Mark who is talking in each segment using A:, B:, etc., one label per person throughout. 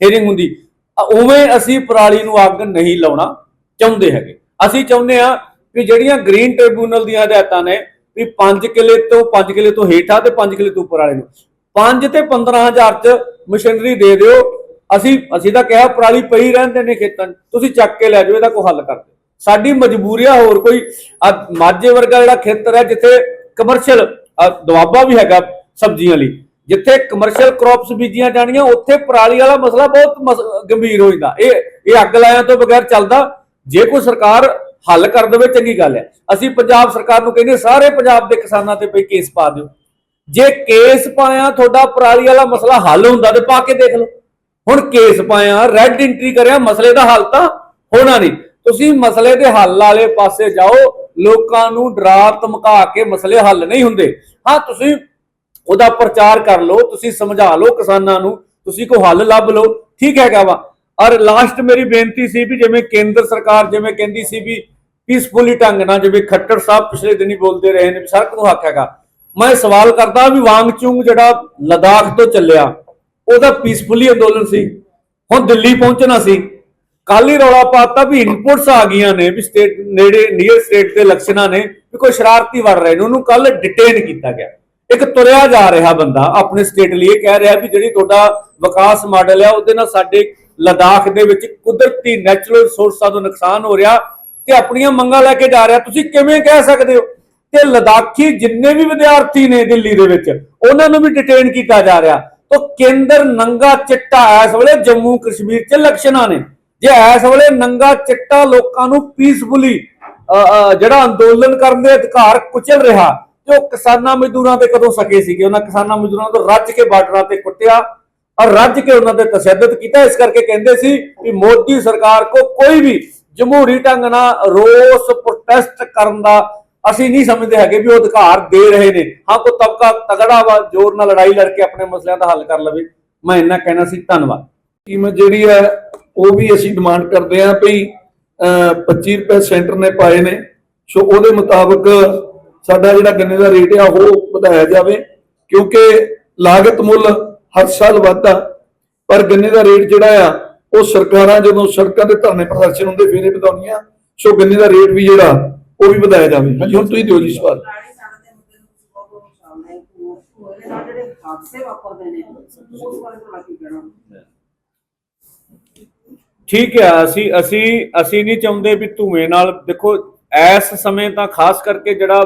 A: Hearing ਹੁੰਦੀ। ਉਵੇਂ ਅਸੀਂ ਪਰਾਲੀ ਨੂੰ ਅੱਗ ਨਹੀਂ ਲਾਉਣਾ ਚਾਹੁੰਦੇ ਹੈਗੇ। ਅਸੀਂ ਚਾਹੁੰਦੇ ਆ ਕਿ ਜਿਹੜੀਆਂ ਗ੍ਰੀਨ ਟ੍ਰਿਬਿਊਨਲ ਦੀਆਂ ਹਦਾਇਤਾਂ ਨੇ ਵੀ 5 ਕਿਲੇ ਤੋਂ 5 ਕਿਲੇ ਤੋਂ ਹੇਠਾਂ ਤੇ 5 ਕਿਲੇ ਤੋਂ ਉੱਪਰ ਵਾਲੇ ਨੂੰ। 5 ਤੇ 15000 ਚ ਮਸ਼ੀਨਰੀ ਦੇ ਦਿਓ। ਅਸੀਂ ਅਸੀਂ ਤਾਂ ਕਿਹਾ ਪਰਾਲੀ ਪਈ ਰਹਿੰਦੇ ਨੇ ਖੇਤਾਂ 'ਚ। ਤੁਸੀਂ ਚੱਕ ਕੇ ਲੈ ਜਾਓ, ਇਹਦਾ ਕੋਈ ਹੱਲ ਕਰ ਦਿਓ ਸਾਡੀ ਮਜਬੂਰੀ ਆ ਹੋਰ ਕੋਈ। ਮਾਝੇ ਵਰਗਾ ਜਿਹੜਾ ਖੇਤਰ ਹੈ ਜਿੱਥੇ ਕਮਰਸ਼ੀਅਲ ਦਵਾਬਾ ਵੀ ਹੈਗਾ ਸਬਜ਼ੀਆਂ ਲਈ। ਜਿੱਥੇ ਕਮਰਸ਼ੀਅਲ ਕ੍ਰੌਪਸ ਬੀਜੀਆਂ ਜਾਣੀਆਂ, ਉੱਥੇ ਪਰਾਲੀ ਵਾਲਾ ਮਸਲਾ ਬਹੁਤ ਮਸ- ਗੰਭੀਰ ਹੋ ਜਾਂਦਾ। ਇਹ ਇਹ ਅੱਗ ਲਾਇਆ ਤੋਂ ਬਗੈਰ ਚੱਲਦਾ। ਜੇ ਕੋਈ ਸਰਕਾਰ ਹੱਲ ਕਰ ਦੇਵੇ, ਚੰਗੀ ਗੱਲ ਹੈ। ਅਸੀਂ ਪੰਜਾਬ ਸਰਕਾਰ ਨੂੰ ਕਹਿੰਦੇ ਸਾਰੇ ਪੰਜਾਬ ਦੇ ਕਿਸਾਨਾਂ ਤੇ ਪਈ ਕੇਸ ਪਾ ਦਿਓ। ਜੇ ਕੇਸ ਪਾਇਆ, ਤੁਹਾਡਾ ਪਰਾਲੀ ਵਾਲਾ ਮਸਲਾ ਹੱਲ ਹੁੰਦਾ ਤੇ ਪਾ ਕੇ ਦੇਖ ਲਓ। ਹੁਣ ਕੇਸ ਪਾਇਆ ਰੈੱਡ ਐਂਟਰੀ ਕਰਿਆ, ਮਸਲੇ ਦਾ ਹੱਲ ਤਾਂ ਹੋਣਾ ਨਹੀਂ। ਤੁਸੀਂ ਮਸਲੇ ਦੇ ਹੱਲ ਵਾਲੇ ਪਾਸੇ ਜਾਓ, ਲੋਕਾਂ ਨੂੰ ਡਰਾ ਧਮਕਾ ਕੇ ਮਸਲੇ ਹੱਲ ਨਹੀਂ ਹੁੰਦੇ। ਹਾਂ, ਤੁਸੀਂ ਉਹਦਾ ਪ੍ਰਚਾਰ ਕਰ ਲਓ, ਤੁਸੀਂ ਸਮਝਾ ਲਓ ਕਿਸਾਨਾਂ ਨੂੰ, ਤੁਸੀਂ ਕੋਈ ਹੱਲ ਲੱਭ ਲਓ। ਠੀਕ ਹੈਗਾ ਵਾ। ਔਰ ਲਾਸਟ ਮੇਰੀ ਬੇਨਤੀ ਸੀ ਵੀ ਜਿਵੇਂ ਕੇਂਦਰ ਸਰਕਾਰ ਜਿਵੇਂ ਕਹਿੰਦੀ ਸੀ ਵੀ ਪੀਸਫੁਲੀ ਢੰਗ ਨਾਲ ਜਿਵੇਂ ਖੱਟਰ ਸਾਹਿਬ ਪਿਛਲੇ ਦਿਨੀ ਬੋਲਦੇ ਰਹੇ ਨੇ ਵੀ ਸੜਕ ਨੂੰ ਹੱਕ ਹੈਗਾ। ਮੈਂ ਸਵਾਲ ਕਰਦਾ ਵੀ ਵਾਂਗਚੁੰਗ ਜਿਹੜਾ ਲਦਾਖ ਤੋਂ ਚੱਲਿਆ, ਉਹਦਾ ਪੀਸਫੁਲੀ ਅੰਦੋਲਨ ਸੀ। ਹੁਣ ਦਿੱਲੀ ਪਹੁੰਚਣਾ ਸੀ। ਕੱਲ ਹੀ ਰੌਲਾ ਪਾਤਾ ਵੀ ਇਨਪੁਟਸ ਆ ਗਈਆਂ ਨੇ ਵੀ ਸਟੇਟ ਨੇੜੇ ਨੀਅਰ ਸਟੇਟ ਦੇ ਇਲੈਕਸ਼ਨਾਂ ਨੇ ਵੀ ਕੋਈ ਸ਼ਰਾਰਤੀ ਵੜ ਰਹੇ ਨੇ। ਉਹਨੂੰ ਕੱਲ ਡਿਟੇਨ ਕੀਤਾ ਗਿਆ। ਇੱਕ ਤੁਰਿਆ ਜਾ ਰਿਹਾ ਬੰਦਾ ਆਪਣੇ ਸਟੇਟ ਲਈ ਇਹ ਕਹਿ ਰਿਹਾ ਵੀ ਜਿਹੜੀ ਤੁਹਾਡਾ ਵਿਕਾਸ ਮਾਡਲ ਹੈ ਉਹਦੇ ਨਾਲ ਸਾਡੇ ਲਦਾਖ ਦੇ ਵਿੱਚ ਕੁਦਰਤੀ ਨੈਚੁਰਲ ਰਿਸੋਰਸਾਂ ਤੋਂ ਨੁਕਸਾਨ ਹੋ ਰਿਹਾ ਤੇ ਆਪਣੀਆਂ ਮੰਗਾਂ ਲੈ ਕੇ ਜਾ ਰਿਹਾ। ਤੁਸੀਂ ਕਿਵੇਂ ਕਹਿ ਸਕਦੇ ਹੋ? ਤੇ ਲਦਾਖੀ ਜਿੰਨੇ ਵੀ ਵਿਦਿਆਰਥੀ ਨੇ ਦਿੱਲੀ ਦੇ ਵਿੱਚ, ਉਹਨਾਂ ਨੂੰ ਵੀ ਡਿਟੇਨ ਕੀਤਾ ਜਾ ਰਿਹਾ। ਤਾਂ ਕੇਂਦਰ ਨੰਗਾ ਚਿੱਟਾ ਇਸ ਵੇਲੇ ਜੰਮੂ ਕਸ਼ਮੀਰ 'ਚ ਇਲੈਕਸ਼ਨਾਂ ਨੇ। ਜੇ ਇਸ ਵੇਲੇ ਨੰਗਾ ਚਿੱਟਾ ਲੋਕਾਂ ਨੂੰ ਪੀਸਫੁਲੀ ਜਿਹੜਾ ਅੰਦੋਲਨ ਕਰਨ ਦੇ ਅਧਿਕਾਰ ਕੁਚਲ ਰਿਹਾ ਤੇ ਉਹ ਕਿਸਾਨਾਂ ਮਜ਼ਦੂਰਾਂ ਤੇ ਕਦੋਂ ਸਕੇ ਸੀਗੇ ਉਹਨਾਂ ਕਿਸਾਨਾਂ ਮਜ਼ਦੂਰਾਂ ਤੋਂ ਰੱਜ ਕੇ ਬਾਰਡਰਾਂ ਤੇ ਕੁੱਟਿਆ ਔਰ ਰੱਜ ਕੇ ਉਹਨਾਂ ਤੇ ਤਸ਼ੱਦਦ ਕੀਤਾ। ਇਸ ਕਰਕੇ ਕਹਿੰਦੇ ਸੀ ਕਿ ਮੋਦੀ ਸਰਕਾਰ ਕੋ ਕੋਈ ਵੀ ਜਮਹੂਰੀ ਢੰਗ ਨਾਲ ਰੋਸ ਪ੍ਰੋਟੈਸਟ ਕਰਨ ਦਾ ਅਸੀਂ ਨਹੀਂ ਸਮਝਦੇ ਹੈਗੇ ਵੀ ਉਹ ਅਧਿਕਾਰ ਦੇ ਰਹੇ ਨੇ। ਹਾਂ ਕੋ ਤਬਕਾ ਤਗੜਾ ਵਾ ਜ਼ੋਰ ਨਾਲ ਲੜਾਈ ਲੜ ਕੇ ਆਪਣੇ ਮਸਲਿਆਂ ਦਾ ਹੱਲ ਕਰ ਲਵੇ। ਮੈਂ ਇੰਨਾ ਕਹਿਣਾ ਸੀ ਧੰਨਵਾਦ।
B: ਕੀਮਤ ਜਿਹੜੀ ਹੈ ਉਹ ਵੀ ਅਸੀਂ ਡਿਮਾਂਡ ਕਰਦੇ ਹਾਂ ਵੀ ਅਹ, 25 ਰੁਪਏ ਸੈਂਟਰ ਨੇ ਪਾਏ ਨੇ। ਸੋ ਉਹਦੇ ਮੁਤਾਬਕ ਸਾਡਾ ਜਿਹੜਾ ਗੰਨੇ ਦਾ ਰੇਟ ਆ ਉਹ ਵਧਾਇਆ ਜਾਵੇ ਕਿਉਂਕਿ ਲਾਗਤ ਮੁੱਲ ਹਰ ਸਾਲ ਵੱਧਦਾ। ਪਰ ਗੰਨੇ ਦਾ ਰੇਟ ਜਿਹੜਾ ਆ ਉਹ ਸਰਕਾਰਾਂ ਜਦੋਂ ਸੜਕਾਂ ਤੇ ਧਰਨੇ ਪ੍ਰਦਰਸ਼ਨ ਹੁੰਦੇ ਫਿਰ ਵਧਾਉਣੀਆਂ ਸੋ ਗੰਨੇ ਦਾ ਰੇਟ ਵੀ ਜਿਹੜਾ ਉਹ ਵੀ ਵਧਾਇਆ ਜਾਵੇ। ਹਾਂਜੀ। ਹੁਣ ਤੁਸੀਂ ਦਿਓ ਜੀ ਸਵਾਲ।
A: ਠੀਕ ਹੈ ਅਸੀਂ ਅਸੀਂ ਅਸੀਂ ਨਹੀਂ ਚਾਹੁੰਦੇ ਵੀ ਧੂਏ ਨਾਲ ਦੇਖੋ ਇਸ ਸਮੇਂ ਤਾਂ ਖਾਸ ਕਰਕੇ ਜਿਹੜਾ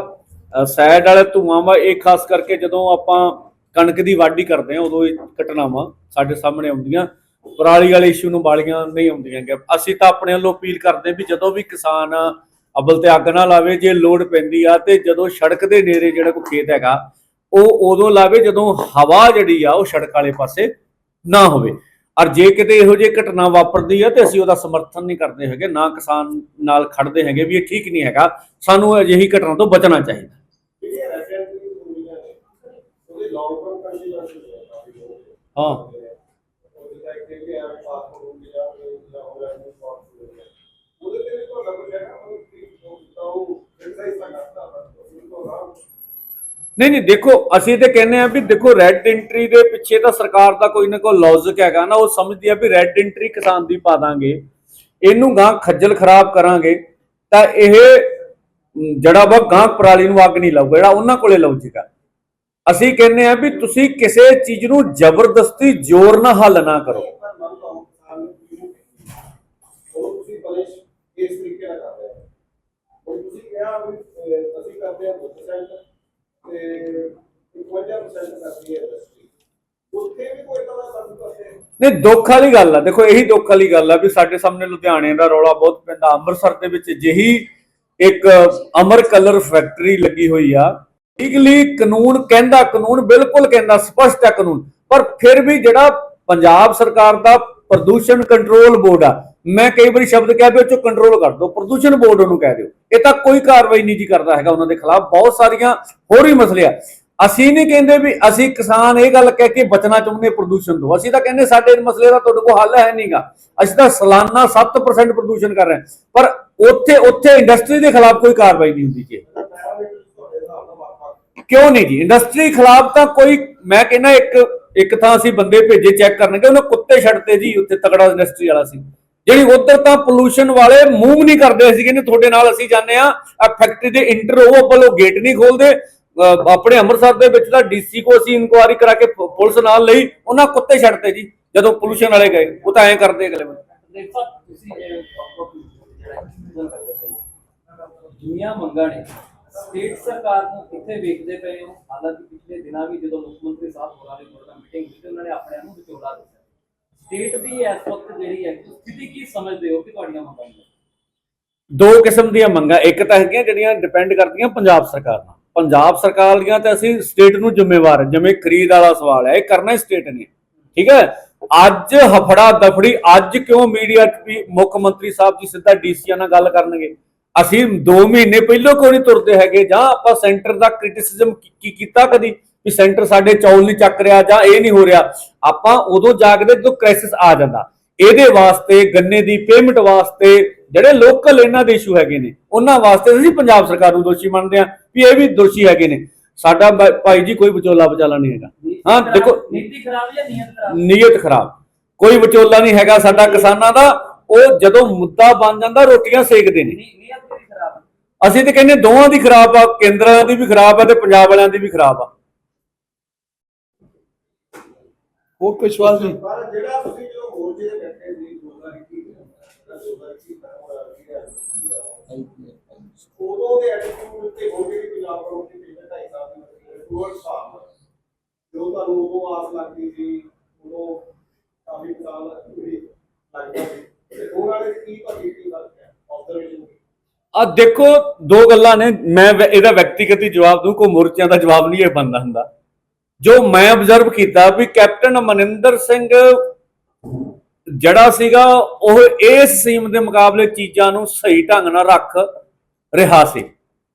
A: ਸੈਡ ਵਾਲਾ ਧੂਆਂ ਵਾ, ਇਹ ਖਾਸ ਕਰਕੇ ਜਦੋਂ ਆਪਾਂ ਕਣਕ ਦੀ ਵਾਢੀ ਕਰਦੇ ਹਾਂ, ਉਦੋਂ ਇਹ ਘਟਨਾਵਾਂ ਸਾਡੇ ਸਾਹਮਣੇ ਆਉਂਦੀਆਂ। ਪਰਾਲੀ ਵਾਲੇ ਇਸ਼ੂ ਨੂੰ ਬਾਲੀਆਂ ਨਹੀਂ ਆਉਂਦੀਆਂ ਗੇ। ਅਸੀਂ ਤਾਂ ਆਪਣੇ ਵੱਲੋਂ ਅਪੀਲ ਕਰਦੇ ਵੀ ਜਦੋਂ ਵੀ ਕਿਸਾਨ ਅਬਲ ਤੇ ਅੱਗ ਨਾ ਲਾਵੇ, ਜੇ ਲੋੜ ਪੈਂਦੀ ਆ ਤੇ ਜਦੋਂ ਸੜਕ ਦੇ ਨੇੜੇ ਜਿਹੜਾ ਕੋਈ ਖੇਤ ਹੈਗਾ, ਉਹ ਉਦੋਂ ਲਾਵੇ ਜਦੋਂ ਹਵਾ ਜਿਹੜੀ ਆ, ਉਹ ਸੜਕ ਵਾਲੇ ਪਾਸੇ ਨਾ ਹੋਵੇ। ਔਰ ਜੇ ਕਿਤੇ ਇਹੋ ਜਿਹੀ ਘਟਨਾ ਵਾਪਰਦੀ ਆ ਤੇ ਅਸੀਂ ਉਹਦਾ ਸਮਰਥਨ ਨਹੀਂ ਕਰਦੇ ਹੈਗੇ, ਨਾ ਕਿਸਾਨ ਨਾਲ ਖੜਦੇ ਹੈਗੇ ਵੀ ਇਹ ਠੀਕ ਨਹੀਂ ਹੈਗਾ। ਸਾਨੂੰ ਅਜਿਹੀ ਘਟਨਾ ਤੋਂ ਬਚਣਾ ਚਾਹੀਦਾ। ਹਾਂ। ਨਹੀਂ ਨਹੀਂ, ਦੇਖੋ, ਅਸੀਂ ਤੇ ਕਹਿੰਦੇ ਆ ਵੀ ਦੇਖੋ ਰੈੱਡ ਐਂਟਰੀ ਦੇ ਪਿੱਛੇ ਤਾਂ ਸਰਕਾਰ ਦਾ ਕੋਈ ਨਾ ਕੋਈ ਲੌਜਿਕ ਹੈਗਾ ਨਾ, ਉਹ ਸਮਝਦੀ ਆ ਵੀ ਰੈੱਡ ਐਂਟਰੀ ਕਿਸਾਨ ਦੀ ਪਾ ਦਾਂਗੇ। ਇਹਨੂੰ ਗਾਂ ਖੱਜਲ ਖਰਾਬ ਕਰਾਂਗੇ, ਤਾਂ ਇਹ ਜਿਹੜਾ ਵਾ ਗਾਂ ਪਰਾਲੀ ਨੂੰ ਅੱਗ ਨਹੀਂ ਲਾਊਗਾ, ਜਿਹੜਾ ਉਹਨਾਂ ਕੋਲੇ ਲੌਜਿਕ ਆ। ਅਸੀਂ ਕਹਿੰਦੇ ਆ ਵੀ ਤੁਸੀਂ ਕਿਸੇ ਚੀਜ਼ ਨੂੰ ਜ਼ਬਰਦਸਤੀ ਜ਼ੋਰ ਨਾਲ ਹੱਲ ਨਾ ਕਰੋ।
C: ਤੁਸੀਂ ਪਲਿਸ਼ ਇਸ ਤਰੀਕੇ ਨਾਲ ਕਰ ਰਹੇ ਹੋ। ਹੁਣ ਤੁਸੀਂ ਕਿਹਾ ਵੀ ਅਹ, ਅਸੀਂ ਕਰਦੇ ਹਾਂ 2% ਤੇ 51% ਕਰਦੀ ਹੈ ਇੰਡਸਟਰੀ ਉੱਥੇ ਵੀ ਕੋਈ ਤਰ੍ਹਾਂ ਦਾ ਬੰਦ ਕਰਦੇ
A: ਨਹੀਂ ਦੁੱਖ ਵਾਲੀ ਗੱਲ ਆ। ਦੇਖੋ ਇਹੀ ਦੁੱਖ ਵਾਲੀ ਗੱਲ ਆ ਵੀ ਸਾਡੇ ਸਾਹਮਣੇ ਲੁਧਿਆਣੇ ਦਾ ਰੌਲਾ ਬਹੁਤ ਪੈਂਦਾ। ਅੰਮ੍ਰਿਤਸਰ ਦੇ ਵਿੱਚ ਜਿਹੀ ਇੱਕ ਅਮਰ ਕਲਰ ਫੈਕਟਰੀ ਲੱਗੀ ਹੋਈ ਆ। ਲੀਗਲੀ ਕਾਨੂੰਨ ਕਹਿੰਦਾ, ਕਾਨੂੰਨ ਬਿਲਕੁਲ ਕਹਿੰਦਾ, ਸਪਸ਼ਟ ਹੈ ਕਾਨੂੰਨ। ਪਰ ਫਿਰ ਵੀ ਜਿਹੜਾ ਪੰਜਾਬ ਸਰਕਾਰ ਦਾ ਪ੍ਰਦੂਸ਼ਣ ਕੰਟਰੋਲ ਬੋਰਡ ਆ, ਮੈਂ ਕਈ ਵਾਰੀ ਸ਼ਬਦ ਕਿਹਾ ਵੀ ਉਹ ਕੰਟਰੋਲ ਕਰ ਦਿਓ, ਪ੍ਰਦੂਸ਼ਣ ਬੋਰਡ ਉਹਨੂੰ ਕਹਿ ਦਿਓ। ਇਹ ਤਾਂ ਕੋਈ ਕਾਰਵਾਈ ਨਹੀਂ ਜੀ ਕਰਦਾ ਹੈਗਾ ਉਹਨਾਂ ਦੇ ਖਿਲਾਫ, ਬਹੁਤ ਸਾਰੀਆਂ ਹੋਰ ਵੀ ਮਸਲੇ ਆ ਅਸੀਂ ਨਹੀਂ ਕਹਿੰਦੇ ਵੀ ਅਸੀਂ ਕਿਸਾਨ, ਇਹ ਗੱਲ ਕਹਿ ਕੇ ਬਚਣਾ ਚਾਹੁੰਦੇ ਪ੍ਰਦੂਸ਼ਣ ਤੋਂ। ਅਸੀਂ ਤਾਂ ਕਹਿੰਦੇ ਸਾਡੇ ਮਸਲੇ ਦਾ ਤੁਹਾਡੇ ਕੋਲ ਹੱਲ ਹੈ ਨਹੀਂਗਾ। ਅਸੀਂ ਤਾਂ ਸਾਲਾਨਾ 7% ਪ੍ਰਦੂਸ਼ਣ ਕਰ ਰਹੇ ਪਰ ਉੱਥੇ ਉੱਥੇ ਇੰਡਸਟਰੀ ਦੇ ਖਿਲਾਫ ਕੋਈ ਕਾਰਵਾਈ ਨਹੀਂ ਹੁੰਦੀ ਜੀ। ਕਿਉਂ ਨਹੀਂ ਜੀ? ਇੰਡਸਟਰੀ ਖਿਲਾਫ ਤਾਂ ਕੋਈ, ਮੈਂ ਕਹਿੰਦਾ ਇੱਕ ਇੱਕ ਤਾਂ ਅਸੀਂ ਬੰਦੇ ਭੇਜੇ ਚੈੱਕ ਕਰਨਗੇ, ਉਹਨੇ ਕੁੱਤੇ ਛੱਡਤੇ ਜੀ, ਉੱਥੇ ਤਕੜਾ ਇੰਡਸਟਰੀ ਵਾਲਾ ਸੀ। ਜਿਹੜੀ ਉਧਰ ਤਾਂ ਪੋਲੂਸ਼ਨ ਵਾਲੇ ਮੂਵ ਨਹੀਂ ਕਰਦੇ ਸੀ ਕਹਿੰਦੇ ਤੁਹਾਡੇ ਨਾਲ ਅਸੀਂ ਜਾਂਦੇ ਆ ਆ ਫੈਕਟਰੀ ਦੇ ਇੰਟਰ ਉਹ ਵੱਲੋਂ ਗੇਟ ਨਹੀਂ ਖੋਲਦੇ ਆਪਣੇ ਅੰਮ੍ਰਿਤਸਰ ਦੇ ਵਿੱਚ ਤਾਂ ਡੀਸੀ ਕੋ ਅਸੀਂ ਇਨਕੁਆਰੀ ਕਰਾ ਕੇ ਪੁਲਿਸ ਨਾਲ ਲਈ, ਉਹਨਾਂ ਕੁੱਤੇ ਛੱਡਤੇ ਜੀ, ਜਦੋਂ ਪੋਲੂਸ਼ਨ ਵਾਲੇ ਗਏ। ਉਹ ਤਾਂ ਐਂ ਕਰਦੇ ਅਗਲੇ ਬੰਦੇ।
D: ਦੁਨੀਆ ਮੰਗਾਂ ਨੇ ਸਟੇਟ ਸਰਕਾਰ ਨੂੰ ਕਿੱਥੇ ਵੇਖਦੇ ਪਏ ਹੋ? ਹਾਲਾਂਕਿ ਪਿਛਲੇ ਦਿਨਾਂ ਵੀ ਜਦੋਂ ਮੁੱਖ ਮੰਤਰੀ ਸਾਹਿਬ ਹੋਰਾਂ ਦੀ ਕੋਲ ਮੀਟਿੰਗ ਹੋਈ ਤੇ ਉਹਨਾਂ ਨੇ ਆਪਣੇ ਆਪ ਨੂੰ ਵਿਚੋਲਾ ਦੱਸਿਆ। ਸਟੇਟ ਦੀ ਇਸ ਵਕਤ ਜਿਹੜੀ ਹੈ ਸਥਿਤੀ ਕੀ ਸਮਝਦੇ ਹੋ ਕਿ ਤੁਹਾਡੀਆਂ ਮੰਗਾਂ ਨੇ?
A: ਦੋ ਕਿਸਮ ਦੀਆਂ ਮੰਗਾਂ, ਇੱਕ ਤਾਂ ਹੈਗੀਆਂ ਜਿਹੜੀਆਂ ਡਿਪੈਂਡ ਕਰਦੀਆਂ ਪੰਜਾਬ ਸਰਕਾਰ ਨਾਲ। ਪੰਜਾਬ ਸਰਕਾਰ ਦੀਆਂ ਤੇ ਅਸੀਂ ਸਟੇਟ ਨੂੰ ਜ਼ਿੰਮੇਵਾਰ ਜਿਵੇਂ ਖਰੀਦ ਵਾਲਾ ਸਵਾਲ ਹੈ, ਇਹ ਕਰਨਾ ਸਟੇਟ ਨੇ। ਠੀਕ ਹੈ? ਅੱਜ ਹਫੜਾ ਦਫੜੀ, ਅੱਜ ਕਿਉਂ ਮੀਡੀਆ 'ਚ ਵੀ ਮੁੱਖ ਮੰਤਰੀ ਸਾਹਿਬ ਜੀ ਸਿੱਧਾ ਡੀਸੀਆਂ ਨਾਲ ਗੱਲ ਕਰਨਗੇ? ਅਸੀਂ 2 ਮਹੀਨੇ ਪਹਿਲਾਂ ਕਿਉਂ ਨਹੀਂ ਤੁਰਦੇ ਹੈਗੇ? ਜਾਂ ਆਪਾਂ ਸੈਂਟਰ ਦਾ ਕ੍ਰਿਟਿਸਿਜ਼ਮ ਕੀ ਕੀਤਾ ਕਦੀ? ਵੀ ਸੈਂਟਰ ਸਾਡੇ ਚੌਲ ਨਹੀਂ ਚੱਕ ਰਿਹਾ ਜਾਂ ਇਹ ਨਹੀਂ ਹੋ ਰਿਹਾ। ਆਪਾਂ ਉਦੋਂ ਜਾਗਦੇ ਜਦੋਂ ਕ੍ਰਾਈਸਿਸ ਆ ਜਾਂਦਾ। ਇਹਦੇ ਵਾਸਤੇ ਗੰਨੇ ਦੀ ਪੇਮੈਂਟ ਵਾਸਤੇ ਜਿਹੜੇ ਲੋਕਲ ਇਹਨਾਂ ਦੇ ਇਸ਼ੂ ਹੈਗੇ ਨੇ ਉਹਨਾਂ ਵਾਸਤੇ ਅਸੀਂ ਪੰਜਾਬ ਸਰਕਾਰ ਨੂੰ ਦੋਸ਼ੀ ਮੰਨਦੇ ਹਾਂ ਵੀ ਇਹ ਵੀ ਦੋਸ਼ੀ ਹੈਗੇ ਨੇ। ਸਾਡਾ ਭਾਈ ਜੀ ਕੋਈ ਵਿਚੋਲਾ ਵਿਚਾਲਾ ਨਹੀਂ ਹੈਗਾ। ਹਾਂ ਦੇਖੋ
D: ਨੀਤੀ ਖਰਾਬ ਜਾਂ ਨੀਅਤ ਖਰਾਬ?
A: ਨੀਅਤ ਖਰਾਬ। ਕੋਈ ਵਿਚੋਲਾ ਨਹੀਂ ਹੈਗਾ ਸਾਡਾ ਕਿਸਾਨਾਂ ਦਾ। ਉਹ ਜਦੋਂ ਮੁੱਦਾ ਬਣ ਜਾਂਦਾ ਰੋਟੀਆਂ ਸੇਕਦੇ ਨੇ। ਅਸੀਂ ਤੇ ਕਹਿੰਦੇ ਦੋਵਾਂ ਦੀ ਖਰਾਬ ਆ ਕੇਂਦਰਾਂ ਦੀ ਵੀ ਖਰਾਬ ਆ ਤੇ ਪੰਜਾਬ ਵਾਲਿਆਂ ਦੀ ਵੀ ਖਰਾਬ ਆ।
B: ਹੋਰ ਕੋਈ ਸਵਾਲ ਨਹੀਂ
C: ਪਰ ਜਿਹੜਾ ਤੁਸੀਂ ਜਦੋਂ ਮੋਰਚੇ ਤੇ ਬੈਠੇ ਸੀ 2021 2021 ਉਦੋਂ ਦੇ ਐਟੀਟਿਊਡ ਤੇ ਹੋ ਗਈ ਪੰਜਾਬ ਕੋਲ ਦੀ ਪਿਛਲੇ ਢਾਈ ਸਾਲ ਦੀ ਮਤਲਬ ਟੂਵਰਡ ਸਾਲ ਜੋ ਤੁਹਾਨੂੰ ਉਦੋਂ ਆਸ ਲੱਗਦੀ ਸੀ ਉਦੋਂ ਕਾਫੀ ਸਾਲ ਲੱਗਦਾ ਸੀ। ਤੇ ਉਹ ਕੀ ਭਾਜੀ ਕੀ ਗੱਲ ਹੈ? ਆਬਜ਼ਰਵੇਸ਼ਨ
A: ਆ ਦੇਖੋ, ਦੋ ਗੱਲਾਂ ਨੇ। ਮੈਂ ਇਹਦਾ ਵਿਅਕਤੀਗਤ ਜਵਾਬ ਦੂੰ, ਕੋਈ ਮੁਰਚਿਆਂ ਦਾ ਜਵਾਬ ਨਹੀਂ ਇਹ ਬੰਦਾ ਹੁੰਦਾ। ਜੋ ਮੈਂ ਆਬਜ਼ਰਵ ਕੀਤਾ ਵੀ ਕੈਪਟਨ ਮਨਿੰਦਰ ਸਿੰਘ ਜਿਹੜਾ ਸੀਗਾ, ਉਹ ਇਸ ਸੀਮ ਦੇ ਮੁਕਾਬਲੇ ਚੀਜ਼ਾਂ ਨੂੰ ਸਹੀ ਢੰਗ ਨਾਲ ਰੱਖ ਰਿਹਾ ਸੀ।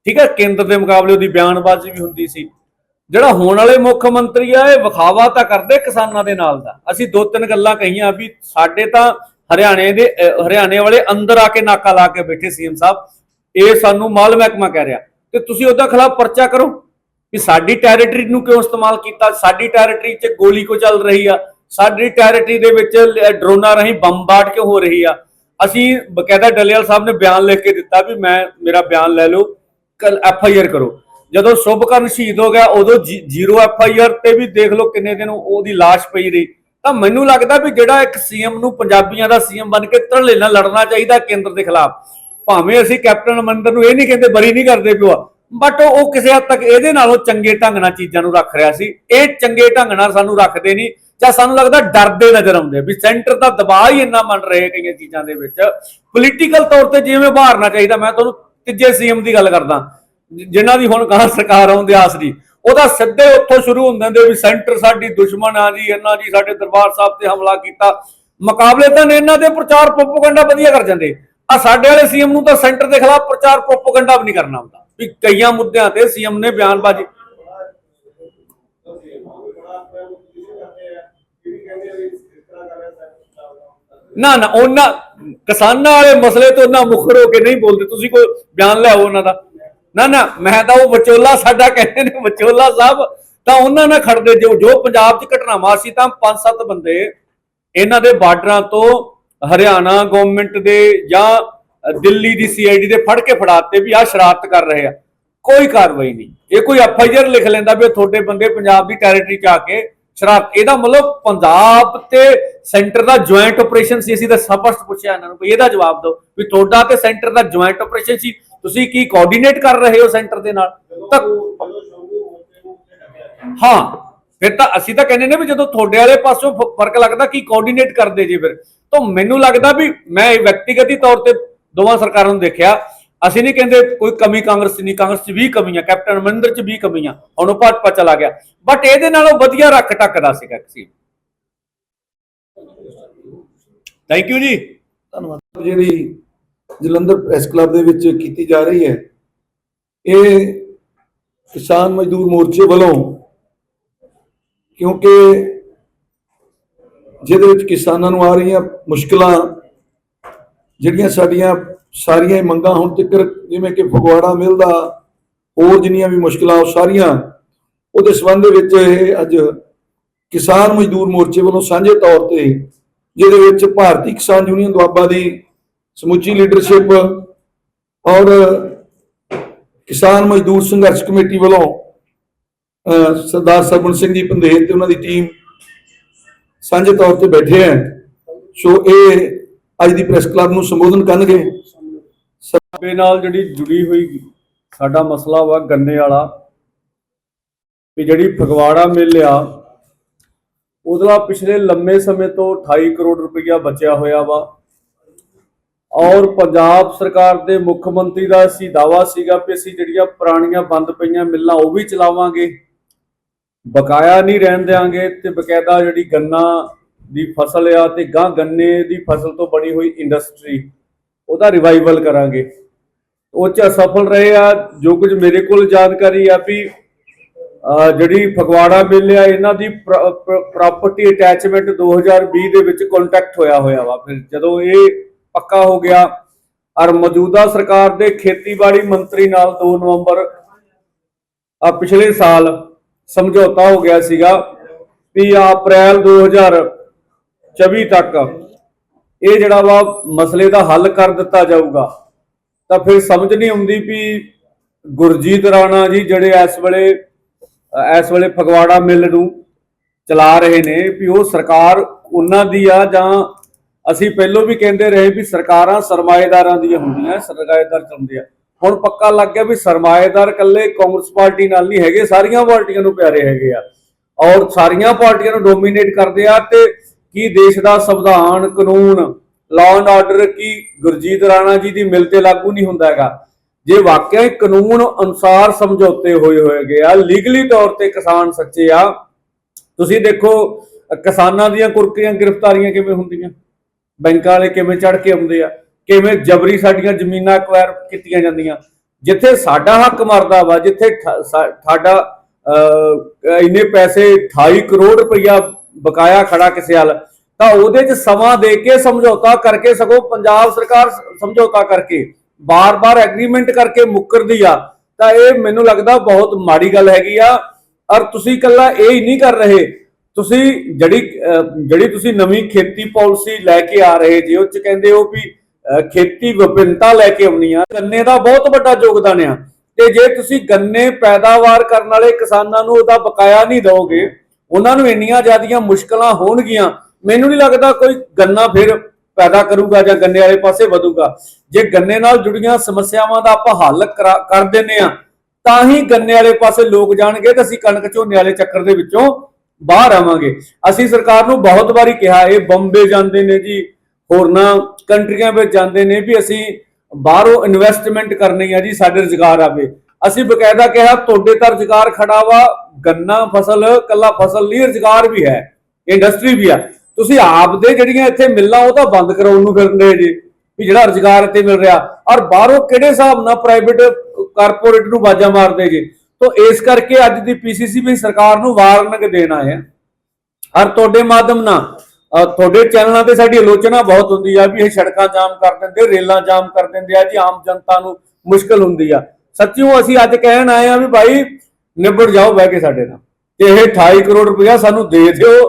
A: ਠੀਕ ਹੈ, ਕੇਂਦਰ ਦੇ ਮੁਕਾਬਲੇ ਉਹਦੀ ਬਿਆਨਬਾਜ਼ੀ ਵੀ ਹੁੰਦੀ ਸੀ। ਜਿਹੜਾ ਹੋਣ ਵਾਲੇ ਮੁੱਖ ਮੰਤਰੀ ਆ, ਇਹ ਵਿਖਾਵਾ ਤਾਂ ਕਰਦੇ ਕਿਸਾਨਾਂ ਦੇ ਨਾਲ ਦਾ। ਅਸੀਂ ਦੋ ਤਿੰਨ ਗੱਲਾਂ ਕਹੀਆਂ ਵੀ ਸਾਡੇ ਤਾਂ ਹਰਿਆਣੇ ਦੇ ਹਰਿਆਣੇ ਵਾਲੇ ਅੰਦਰ ਆ ਕੇ ਨਾਕਾ ਲਾ ਕੇ ਬੈਠੇ ਸੀਐਮ ਸਾਹਿਬ। ਇਹ ਸਾਨੂੰ ਮਾਲ ਮਹਿਕਮਾ ਕਹਿ ਰਿਹਾ। ਤੇ ਤੁਸੀਂ ਉਹਦਾ ਖਿਲਾਫ ਪਰਚਾ ਕਰੋ ਵੀ ਸਾਡੀ ਟੈਰੀਟਰੀ ਨੂੰ ਕਿਉਂ ਇਸਤੇਮਾਲ ਕੀਤਾ? ਸਾਡੀ ਟੈਰੀਟਰੀ 'ਚ ਗੋਲੀ ਕਿਉਂ ਚੱਲ ਰਹੀ ਆ? ਸਾਡੀ ਟੈਰੀਟਰੀ ਦੇ ਵਿੱਚ ਡਰੋਨਾਂ ਰਾਹੀਂ ਬੰਬਾਰਡ ਕਿਉਂ ਹੋ ਰਹੀ ਆ? ਅਸੀਂ ਬਕਾਇਦਾ ਡੱਲੇਵਾਲ ਸਾਹਿਬ ਨੇ ਬਿਆਨ ਲਿਖ ਕੇ ਦਿੱਤਾ ਵੀ ਮੈਂ, ਮੇਰਾ ਬਿਆਨ ਲੈ ਲਓ, ਕੱਲ ਐਫ ਆਈ ਆਰ ਕਰੋ। ਜਦੋਂ ਸ਼ੁਭਕਰਨ ਸ਼ਹੀਦ ਹੋ ਗਿਆ, ਉਦੋਂ ਜੀ- ਜ਼ੀਰੋ ਐਫ ਆਈ ਆਰ ਤੇ ਵੀ ਦੇਖ ਲਓ ਕਿੰਨੇ ਦਿਨ ਉਹਦੀ ਲਾਸ਼ ਪਈ ਰਹੀ। ਤਾਂ ਮੈਨੂੰ ਲੱਗਦਾ ਵੀ ਜਿਹੜਾ ਇੱਕ ਸੀਐਮ ਨੂੰ ਪੰਜਾਬੀਆਂ ਦਾ ਸੀਐਮ ਬਣ ਕੇ ਧੜਲੇ ਨਾਲ ਲੜਨਾ ਚਾਹੀਦਾ ਕੇਂਦਰ ਦੇ ਖਿਲਾਫ, ਭਾਵੇਂ ਅਸੀਂ ਕੈਪਟਨ ਅਮਰਿੰਦਰ ਨੂੰ ਇਹ ਨਹੀਂ ਕਹਿੰਦੇ ਬਰੀ ਨਹੀਂ ਕਰਦੇ ਪਿਓ ਬਟ ਉਹ ਕਿਸੇ ਹੱਦ ਤੱਕ ਇਹਦੇ ਨਾਲੋਂ ਚੰਗੇ ਢੰਗ ਨਾਲ ਚੀਜ਼ਾਂ ਨੂੰ ਰੱਖ ਰਿਹਾ ਸੀ, ਇਹ ਚੰਗੇ ਢੰਗ ਨਾਲ ਸਾਨੂੰ ਰੱਖਦੇ ਨਹੀਂ, ਜਾਂ ਸਾਨੂੰ ਲੱਗਦਾ ਡਰਦੇ ਨਜ਼ਰ ਆਉਂਦੇ ਵੀ ਸੈਂਟਰ ਦਾ ਦਬਾਅ ਹੀ ਇੰਨਾ ਮੰਨ ਰਹੇ ਕਈਆਂ ਚੀਜ਼ਾਂ ਦੇ ਵਿੱਚ। ਪੋਲੀਟੀਕਲ ਤੌਰ ਤੇ ਜਿਵੇਂ ਬਾਹਰਨਾ ਚਾਹੀਦਾ, ਮੈਂ ਤੁਹਾਨੂੰ ਤੀਜੇ ਸੀਐਮ ਦੀ ਗੱਲ ਕਰਦਾ, ਜਿ- ਜਿਨ੍ਹਾਂ ਦੀ ਹੁਣ ਕਹਾਂ ਸਰਕਾਰ ਆਉਂਦੇ ਆਸ ਦੀ ਉਹਦਾ ਸਿੱਧੇ ਉੱਥੋਂ ਸ਼ੁਰੂ ਹੁੰਦੇ ਨੇ ਵੀ ਸੈਂਟਰ ਸਾਡੀ ਦੁਸ਼ਮਣ ਆ ਜੀ, ਇਹਨਾਂ ਜੀ ਸਾਡੇ ਦਰਬਾਰ ਸਾਹਿਬ ਤੇ ਹਮਲਾ ਕੀਤਾ। ਮੁਕਾਬਲੇ ਤਾਂ ਇਹਨਾਂ ਦੇ ਪ੍ਰਚਾਰ ਪ੍ਰੋਪਗੈਂਡਾ ਵਧੀਆ ਕਰ ਜਾਂਦੇ। ਆ ਸਾਡੇ ਵਾਲੇ ਸੀਐਮ ਨੂੰ ਤਾਂ ਸੈਂਟਰ ਦੇ ਖਿਲਾਫ ਪ੍ਰਚਾਰ ਪ੍ਰੋਪਗੈਂਡਾ ਵੀ ਨਹੀਂ ਕਰਨਾ ਹੁੰਦਾ। ਵੀ ਕਈਆਂ ਮੁੱਦਿਆਂ ਤੇ ਸੀਐਮ ਨੇ ਬਿਆਨਬਾਜ਼ੀ ਨਾ ਨਾ, ਉਹਨਾਂ ਕਿਸਾਨਾਂ ਵਾਲੇ ਮਸਲੇ ਤੋਂ ਉਹਨਾਂ ਮੁਖਰ ਹੋ ਕੇ ਨਹੀਂ ਬੋਲਦੇ। ਤੁਸੀਂ ਕੋਈ ਬਿਆਨ ਲਿਆਓ ਉਹਨਾਂ ਦਾ। ਨਾ ਨਾ, ਮੈਂ ਤਾਂ ਉਹ ਵਿਚੋਲਾ ਸਾਡਾ ਕਹਿੰਦੇ ਨੇ, ਵਿਚੋਲਾ ਸਾਹਿਬ, ਤਾਂ ਉਹਨਾਂ ਨਾਲ ਖੜਦੇ ਜੋ ਜੋ ਪੰਜਾਬ 'ਚ ਘਟਨਾਵਾਂ ਸੀ, ਤਾਂ ਪੰਜ ਸੱਤ ਬੰਦੇ ਇਹਨਾਂ ਦੇ ਬਾਰਡਰਾਂ ਤੋਂ ਹਰਿਆਣਾ ਗਵਰਨਮੈਂਟ ਦੇ ਜਾਂ ਦਿੱਲੀ ਦੀ ਸੀਆਈਡੀ ਦੇ ਫੜ ਕੇ ਫੜਾਤੇ ਵੀ ਆ ਸ਼ਰਾਰਤ ਕਰ ਰਹੇ ਆ। ਕੋਈ ਕਾਰਵਾਈ ਨਹੀਂ। ਇਹ ਕੋਈ ਐਫਆਈਆਰ ਲਿਖ ਲੈਂਦਾ ਵੀ ਤੁਹਾਡੇ ਬੰਦੇ ਪੰਜਾਬ ਦੀ ਟੈਰੀਟਰੀ 'ਚ ਆ ਕੇ ਸ਼ਰਾਰਤ, ਇਹਦਾ ਮਤਲਬ ਪੰਜਾਬ ਤੇ ਸੈਂਟਰ ਦਾ ਜੁਆਇੰਟ ਆਪਰੇਸ਼ਨ ਸੀ, ਅਸੀਂ ਤਾਂ ਸਪਸ਼ਟ ਪੁੱਛਿਆ ਇਹਨਾਂ ਨੂੰ ਵੀ ਇਹਦਾ ਜਵਾਬ ਦਿਓ ਵੀ ਤੁਹਾਡਾ ਤੇ ਸੈਂਟਰ ਦਾ ਜੁਆਇੰਟ ਆਪਰੇਸ਼ਨ ਸੀ ਤੁਸੀਂ ਕੀ ਕੋਆਰਡੀਨੇਟ ਕਰ ਰਹੇ ਹੋ ਸੈਂਟਰ ਦੇ ਨਾਲ? ਤਾਂ ਹਾਂ ਫਿਰ ਤਾਂ ਅਸੀਂ ਤਾਂ ਕਹਿੰਦੇ ਨੇ ਵੀ ਜਦੋਂ ਤੁਹਾਡੇ ਵਾਲੇ ਪਾਸੋਂ ਫ਼ਰਕ ਲੱਗਦਾ ਕੀ ਕੋਆਰਡੀਨੇਟ ਕਰਦੇ ਜੀ ਫਿਰ? ਤਾਂ ਮੈਨੂੰ ਲੱਗਦਾ ਵੀ ਮੈਂ ਇਹ ਵਿਅਕਤੀਗਤ ਤੌਰ ਤੇ ਦੋਵਾਂ ਸਰਕਾਰਾਂ ਨੂੰ ਦੇਖਿਆ। ਅਸੀਂ ਨਹੀਂ ਕਹਿੰਦੇ ਕੋਈ ਕਮੀ ਕਾਂਗਰਸ 'ਚ ਨਹੀਂ ਕਾਂਗਰਸ 'ਚ ਵੀ ਕਮੀਆਂ ਕੈਪਟਨ ਅਮਰਿੰਦਰ 'ਚ ਵੀ ਕਮੀਆਂ ਹੁਣ ਉਹ ਭਾਜਪਾ ਚਲਾ ਗਿਆ। ਬਟ ਇਹਦੇ ਨਾਲੋਂ ਵਧੀਆ ਰੱਖ ਟੱਕਦਾ ਸੀਗਾ ਸੀ ਥੈਂਕ ਯੂ ਜੀ।
B: ਧੰਨਵਾਦ। ਜਿਹੜੀ ਜਲੰਧਰ ਪ੍ਰੈਸ ਕਲੱਬ ਦੇ ਵਿੱਚ ਕੀਤੀ ਜਾ ਰਹੀ ਹੈ। ਇਹ ਕਿਸਾਨ ਮਜ਼ਦੂਰ ਮੋਰਚੇ ਵੱਲੋਂ ਕਿਉਂਕਿ ਜਿਹਦੇ ਵਿੱਚ ਕਿਸਾਨਾਂ ਨੂੰ ਆ ਰਹੀਆਂ ਮੁਸ਼ਕਲਾਂ, ਜਿਹੜੀਆਂ ਸਾਡੀਆਂ ਸਾਰੀਆਂ ਮੰਗਾਂ ਹੁਣ ਤੱਕ ਜਿਵੇਂ ਕਿ ਫਗਵਾੜਾ ਮਿਲਦਾ ਹੋਰ ਜਿੰਨੀਆਂ ਵੀ ਮੁਸ਼ਕਲਾਂ ਉਹ ਸਾਰੀਆਂ, ਉਹਦੇ ਸੰਬੰਧ ਦੇ ਵਿੱਚ ਇਹ ਅੱਜ ਕਿਸਾਨ ਮਜ਼ਦੂਰ ਮੋਰਚੇ ਵੱਲੋਂ ਸਾਂਝੇ ਤੌਰ ਤੇ, ਜਿਹਦੇ ਵਿੱਚ ਭਾਰਤੀ ਕਿਸਾਨ ਯੂਨੀਅਨ ਦੁਆਬਾ ਦੀ ਸਮੁੱਚੀ ਲੀਡਰਸ਼ਿਪ ਔਰ ਕਿਸਾਨ ਮਜ਼ਦੂਰ ਸੰਘਰਸ਼ ਕਮੇਟੀ ਵੱਲੋਂ ਅਹ, ਸਰਦਾਰ ਸਰਵਣ ਸਿੰਘ ਜੀ ਪੰਦੇਰ ਤੇ ਉਹਨਾਂ ਦੀ ਟੀਮ ਸਾਂਝੇ ਤੌਰ ਤੇ ਬੈਠੇ ਹੈ। ਸੋ ਇਹ ਅੱਜ ਦੀ ਪ੍ਰੈਸ ਕਲੱਬ ਨੂੰ ਸੰਬੋਧਨ ਕਰਨਗੇ।
A: ਸਾਡੇ ਨਾਲ ਜਿਹੜੀ ਜੁੜੀ ਹੋਈ ਸਾਡਾ ਮਸਲਾ ਵਾ ਗੰਨੇ ਵਾਲਾ ਵੀ ਜਿਹੜੀ ਫਗਵਾੜਾ ਮਿਲ ਆ ਉਹਦਾ ਪਿਛਲੇ ਲੰਮੇ ਸਮੇਂ ਤੋਂ 28 ਕਰੋੜ ਰੁਪਈਆ ਬਚਿਆ ਹੋਇਆ ਵਾ। ਔਰ ਪੰਜਾਬ ਸਰਕਾਰ ਦੇ ਮੁੱਖ ਮੰਤਰੀ ਦਾ ਅਸੀਂ ਦਾਵਾ ਸੀਗਾ ਵੀ ਅਸੀਂ ਜਿਹੜੀਆਂ ਪੁਰਾਣੀਆਂ ਬੰਦ ਪਈਆਂ ਮਿੱਲਾਂ ਉਹ ਵੀ ਚਲਾਵਾਂਗੇ। ਬਕਾਇਆ ਨਹੀਂ ਰਹਿਣ ਦੇਾਂਗੇ ਤੇ ਬਕਾਇਦਾ ਜਿਹੜੀ ਗੰਨਾ ਦੀ ਫਸਲ ਆ ਤੇ ਗਾਂ ਗੰਨੇ ਦੀ ਫਸਲ ਤੋਂ ਬਣੀ ਹੋਈ ਇੰਡਸਟਰੀ, ਉਹਦਾ ਰਿਵਾਈਵਲ ਕਰਾਂਗੇ। ਉਹ ਚ ਅਸਫਲ ਰਹੇ ਆ, ਜੋ ਕੁਝ ਮੇਰੇ ਕੋਲ ਜਾਣਕਾਰੀ ਆ ਵੀ ਜਿਹੜੀ ਫਗਵਾੜਾ ਮਿਲ ਆ, ਇਹਨਾਂ ਦੀ ਪ੍ਰਾਪਰਟੀ ਅਟੈਚਮੈਂਟ 2020 ਦੇ ਵਿੱਚ ਕੰਟੈਕਟ ਹੋਇਆ ਹੋਇਆ ਵਾ। ਫਿਰ ਜਦੋਂ ਇਹ ਪੱਕਾ ਹੋ ਗਿਆ। ਔਰ ਮੌਜੂਦਾ ਸਰਕਾਰ ਦੇ ਖੇਤੀਬਾੜੀ ਮੰਤਰੀ ਨਾਲ 2 ਨਵੰਬਰ ਆ ਪਿਛਲੇ ਸਾਲ ਸਮਝੌਤਾ ਹੋ ਗਿਆ ਸੀਗਾ ਵੀ ਆ ਅਪ੍ਰੈਲ 2024 ਤੱਕ ਇਹ ਜਿਹੜਾ ਵਾ ਮਸਲੇ ਦਾ ਹੱਲ ਕਰ ਦਿੱਤਾ ਜਾਊਗਾ। ਤਾਂ ਫਿਰ ਸਮਝ ਨਹੀਂ ਆਉਂਦੀ ਵੀ ਗੁਰਜੀਤ ਰਾਣਾ ਜੀ ਜਿਹੜੇ ਇਸ ਵੇਲੇ ਇਸ ਵੇਲੇ ਫਗਵਾੜਾ ਮਿਲ ਨੂੰ ਚਲਾ ਰਹੇ ਨੇ, ਵੀ ਉਹ ਸਰਕਾਰ ਉਹਨਾਂ ਦੀ ਆ ਜਾਂ ਅਸੀਂ ਪਹਿਲਾਂ ਵੀ ਕਹਿੰਦੇ ਰਹੇ ਵੀ ਸਰਕਾਰਾਂ ਸਰਮਾਏਦਾਰਾਂ ਦੀਆਂ ਹੁੰਦੀਆਂ, ਸਰਮਾਏਦਾਰ ਚੁਣਦੇ ਆ। ਹੁਣ ਪੱਕਾ ਲੱਗ ਗਿਆ ਵੀ ਸਰਮਾਏਦਾਰ ਇਕੱਲੇ ਕਾਂਗਰਸ ਪਾਰਟੀ ਨਾਲ ਨਹੀਂ ਹੈਗੇ, ਸਾਰੀਆਂ ਪਾਰਟੀਆਂ ਨੂੰ ਪਿਆਰੇ ਹੈਗੇ ਆ। ਔਰ ਸਾਰੀਆਂ ਪਾਰਟੀਆਂ ਨੂੰ ਡੋਮੀਨੇਟ ਕਰਦੇ ਆ ਤੇ ਕੀ ਦੇਸ਼ ਦਾ ਸੰਵਿਧਾਨ, ਕਾਨੂੰਨ ਲਾਅ ਐਂਡ ਆਰਡਰ ਕੀ ਗੁਰਜੀਤ ਰਾਣਾ ਜੀ ਦੀ ਮਿਲ ਤੇ ਲਾਗੂ ਨਹੀਂ ਹੁੰਦਾ ਹੈਗਾ। ਜੇ ਵਾਕਿਆ ਹੀ ਕਾਨੂੰਨ ਅਨੁਸਾਰ ਸਮਝੌਤੇ ਹੋਏ ਹੋਏਗੇ ਆ ਲੀਗਲੀ ਤੌਰ ਤੇ ਕਿਸਾਨ ਸੱਚੇ ਆ, ਤੁਸੀਂ ਦੇਖੋ ਕਿਸਾਨਾਂ ਦੀਆਂ ਕੁਰਕੀਆਂ, ਗ੍ਰਿਫਤਾਰੀਆਂ ਕਿਵੇਂ ਹੁੰਦੀਆਂ? ਬੈਂਕਾਂ ਵਾਲੇ ਕਿਵੇਂ ਚੜ ਕੇ ਆਉਂਦੇ ਆ? ਕਿਵੇਂ ਜਬਰੀ ਸਾਡੀਆਂ ਜ਼ਮੀਨਾਂ ਐਕਵਾਇਰ ਕੀਤੀਆਂ ਜਾਂਦੀਆਂ? ਜਿੱਥੇ ਸਾਡਾ ਹੱਕ ਮਰਦਾ ਵਾ, ਜਿੱਥੇ ਸਾਡਾ ਇੰਨੇ ਪੈਸੇ 28 ਕਰੋੜ ਰੁਪਈਆ ਬਕਾਇਆ ਖੜਾ ਕਿਸੇ ਹਾਲ ਤਾਂ ਉਹਦੇ 'ਚ ਸਮਾਂ ਦੇ ਕੇ ਸਮਝੌਤਾ ਕਰਕੇ ਸਗੋਂ ਪੰਜਾਬ ਸਰਕਾਰ ਸਮਝੌਤਾ ਕਰਕੇ, ਬਾਰ-ਬਾਰ ਐਗਰੀਮੈਂਟ ਕਰਕੇ ਮੁੱਕਰਦੀ ਆ, ਤਾਂ ਇਹ ਮੈਨੂੰ ਲੱਗਦਾ ਬਹੁਤ ਮਾੜੀ ਗੱਲ ਹੈਗੀ ਆ। ਔਰ ਤੁਸੀਂ ਇਕੱਲਾ ਇਹ ਹੀ ਨਹੀਂ ਕਰ ਰਹੇ ਤੁਸੀਂ ਜਿਹੜੀ ਅਹ, ਜਿਹੜੀ ਤੁਸੀਂ ਨਵੀਂ ਖੇਤੀ ਪਾਲਿਸੀ ਲੈ ਕੇ ਆ ਰਹੇ ਜੀ ਉਹ ਚ ਕਹਿੰਦੇ ਹੋ ਵੀ ਖੇਤੀ ਵਿਭਿੰਨਤਾ ਲੈ ਕੇ ਆਉਣੀ ਆ। ਗੰਨੇ ਦਾ ਬਹੁਤ ਵੱਡਾ ਯੋਗਦਾਨ ਆ। ਤੇ ਜੇ ਤੁਸੀਂ ਗੰਨੇ ਪੈਦਾਵਾਰ ਕਰਨ ਵਾਲੇ ਕਿਸਾਨਾਂ ਨੂੰ ਉਹਦਾ ਬਕਾਇਆ ਨਹੀਂ ਦਿਓਗੇ ਉਹਨਾਂ ਨੂੰ ਇੰਨੀਆਂ ਜ਼ਿਆਦੀਆਂ ਮੁਸ਼ਕਲਾਂ ਹੋਣਗੀਆਂ ਮੈਨੂੰ ਨਹੀਂ ਲੱਗਦਾ ਕੋਈ ਗੰਨਾ ਫਿਰ ਪੈਦਾ ਕਰੂਗਾ ਜਾਂ ਗੰਨੇ ਵਾਲੇ ਪਾਸੇ ਵਧੂਗਾ। ਜੇ ਗੰਨੇ ਨਾਲ ਜੁੜੀਆਂ ਸਮੱਸਿਆਵਾਂ ਦਾ ਆਪਾਂ ਹੱਲ ਕਰਾ- ਕਰ ਦਿੰਨੇ ਆ ਤਾਂ ਹੀ ਗੰਨੇ ਵਾਲੇ ਪਾਸੇ ਲੋਕ ਜਾਣਗੇ ਤੇ ਅਸੀਂ ਕਣਕ ਝੋਨੇ ਵਾਲੇ ਚੱਕਰ ਦੇ ਵਿੱਚੋਂ ਬਾਹਰ ਆਵਾਂਗੇ। ਅਸੀਂ ਸਰਕਾਰ ਨੂੰ ਬਹੁਤ ਵਾਰੀ ਕਿਹਾ, ਇਹ ਬੰਬੇ ਜਾਂਦੇ ਨੇ ਜੀ, ਹੋਰਨਾਂ ਕੰਟਰੀਆਂ ਵਿੱਚ ਜਾਂਦੇ ਨੇ ਵੀ ਅਸੀਂ ਬਾਹਰੋਂ ਇਨਵੈਸਟਮੈਂਟ ਕਰਨੀ ਆ ਜੀ, ਸਾਡੇ ਰੁਜ਼ਗਾਰ ਆਵੇ। ਅਸੀਂ ਬਕਾਇਦਾ ਕਿਹਾ, ਤੁਹਾਡੇ ਤਾਂ ਰੁਜ਼ਗਾਰ ਖੜਾ ਵਾ, ਗੰਨਾ ਫਸਲ, ਕੱਲਾ ਫਸਲ ਨਹੀਂ, ਰੁਜ਼ਗਾਰ ਵੀ ਹੈ ਇੰਡਸਟਰੀ ਵੀ ਆ। ਤੁਸੀਂ ਆਪ ਦੇ ਜਿਹੜੀਆਂ ਇੱਥੇ ਮਿਲਾਂ, ਉਹ ਤਾਂ ਬੰਦ ਕਰਾਉਣ ਨੂੰ ਫਿਰਦੇ ਜੀ, ਵੀ ਜਿਹੜਾ ਰੁਜ਼ਗਾਰ ਇੱਥੇ ਮਿਲ ਰਿਹਾ। ਔਰ ਬਾਹਰੋਂ ਕਿਹੜੇ ਹਿਸਾਬ ਨਾਲ ਪ੍ਰਾਈਵੇਟ ਕਾਰਪੋਰੇਟ ਨੂੰ ਬਾਜਾ ਮਾਰਦੇ ਜੀ? ਤੋਂ ਇਸ ਕਰਕੇ ਅੱਜ ਦੀ ਪੀਸੀਸੀ ਸਰਕਾਰ ਨੂੰ ਵਾਰਨਿੰਗ ਦੇਣ ਆਏ ਆ ਤੁਹਾਡੇ ਮਾਧਮ ਨਾਲ ਤੁਹਾਡੇ ਚੈਨਲਾਂ ਤੇ ਸਾਡੀ ਆਲੋਚਨਾ ਬਹੁਤ ਹੁੰਦੀ ਆ ਵੀ ਇਹ ਸੜਕਾਂ ਜਾਮ ਕਰ ਦਿੰਦੇ, ਰੇਲਾਂ ਜਾਮ ਕਰ ਦਿੰਦੇ ਆ ਜੀ, ਆਮ ਜਨਤਾ ਨੂੰ ਮੁਸ਼ਕਲ ਹੁੰਦੀ ਆ। ਸੱਚਿਓ ਅਸੀਂ ਅੱਜ ਕਹਿਣ ਆਏ ਆ ਵੀ ਭਾਈ, ਨਿਬੜ ਜਾਓ ਬਹਿ ਕੇ ਸਾਡੇ ਨਾਲ। ਤੇ ਇਹ 28 ਕਰੋੜ ਰੁਪਇਆ ਸਾਨੂੰ ਦੇ ਦਿਓ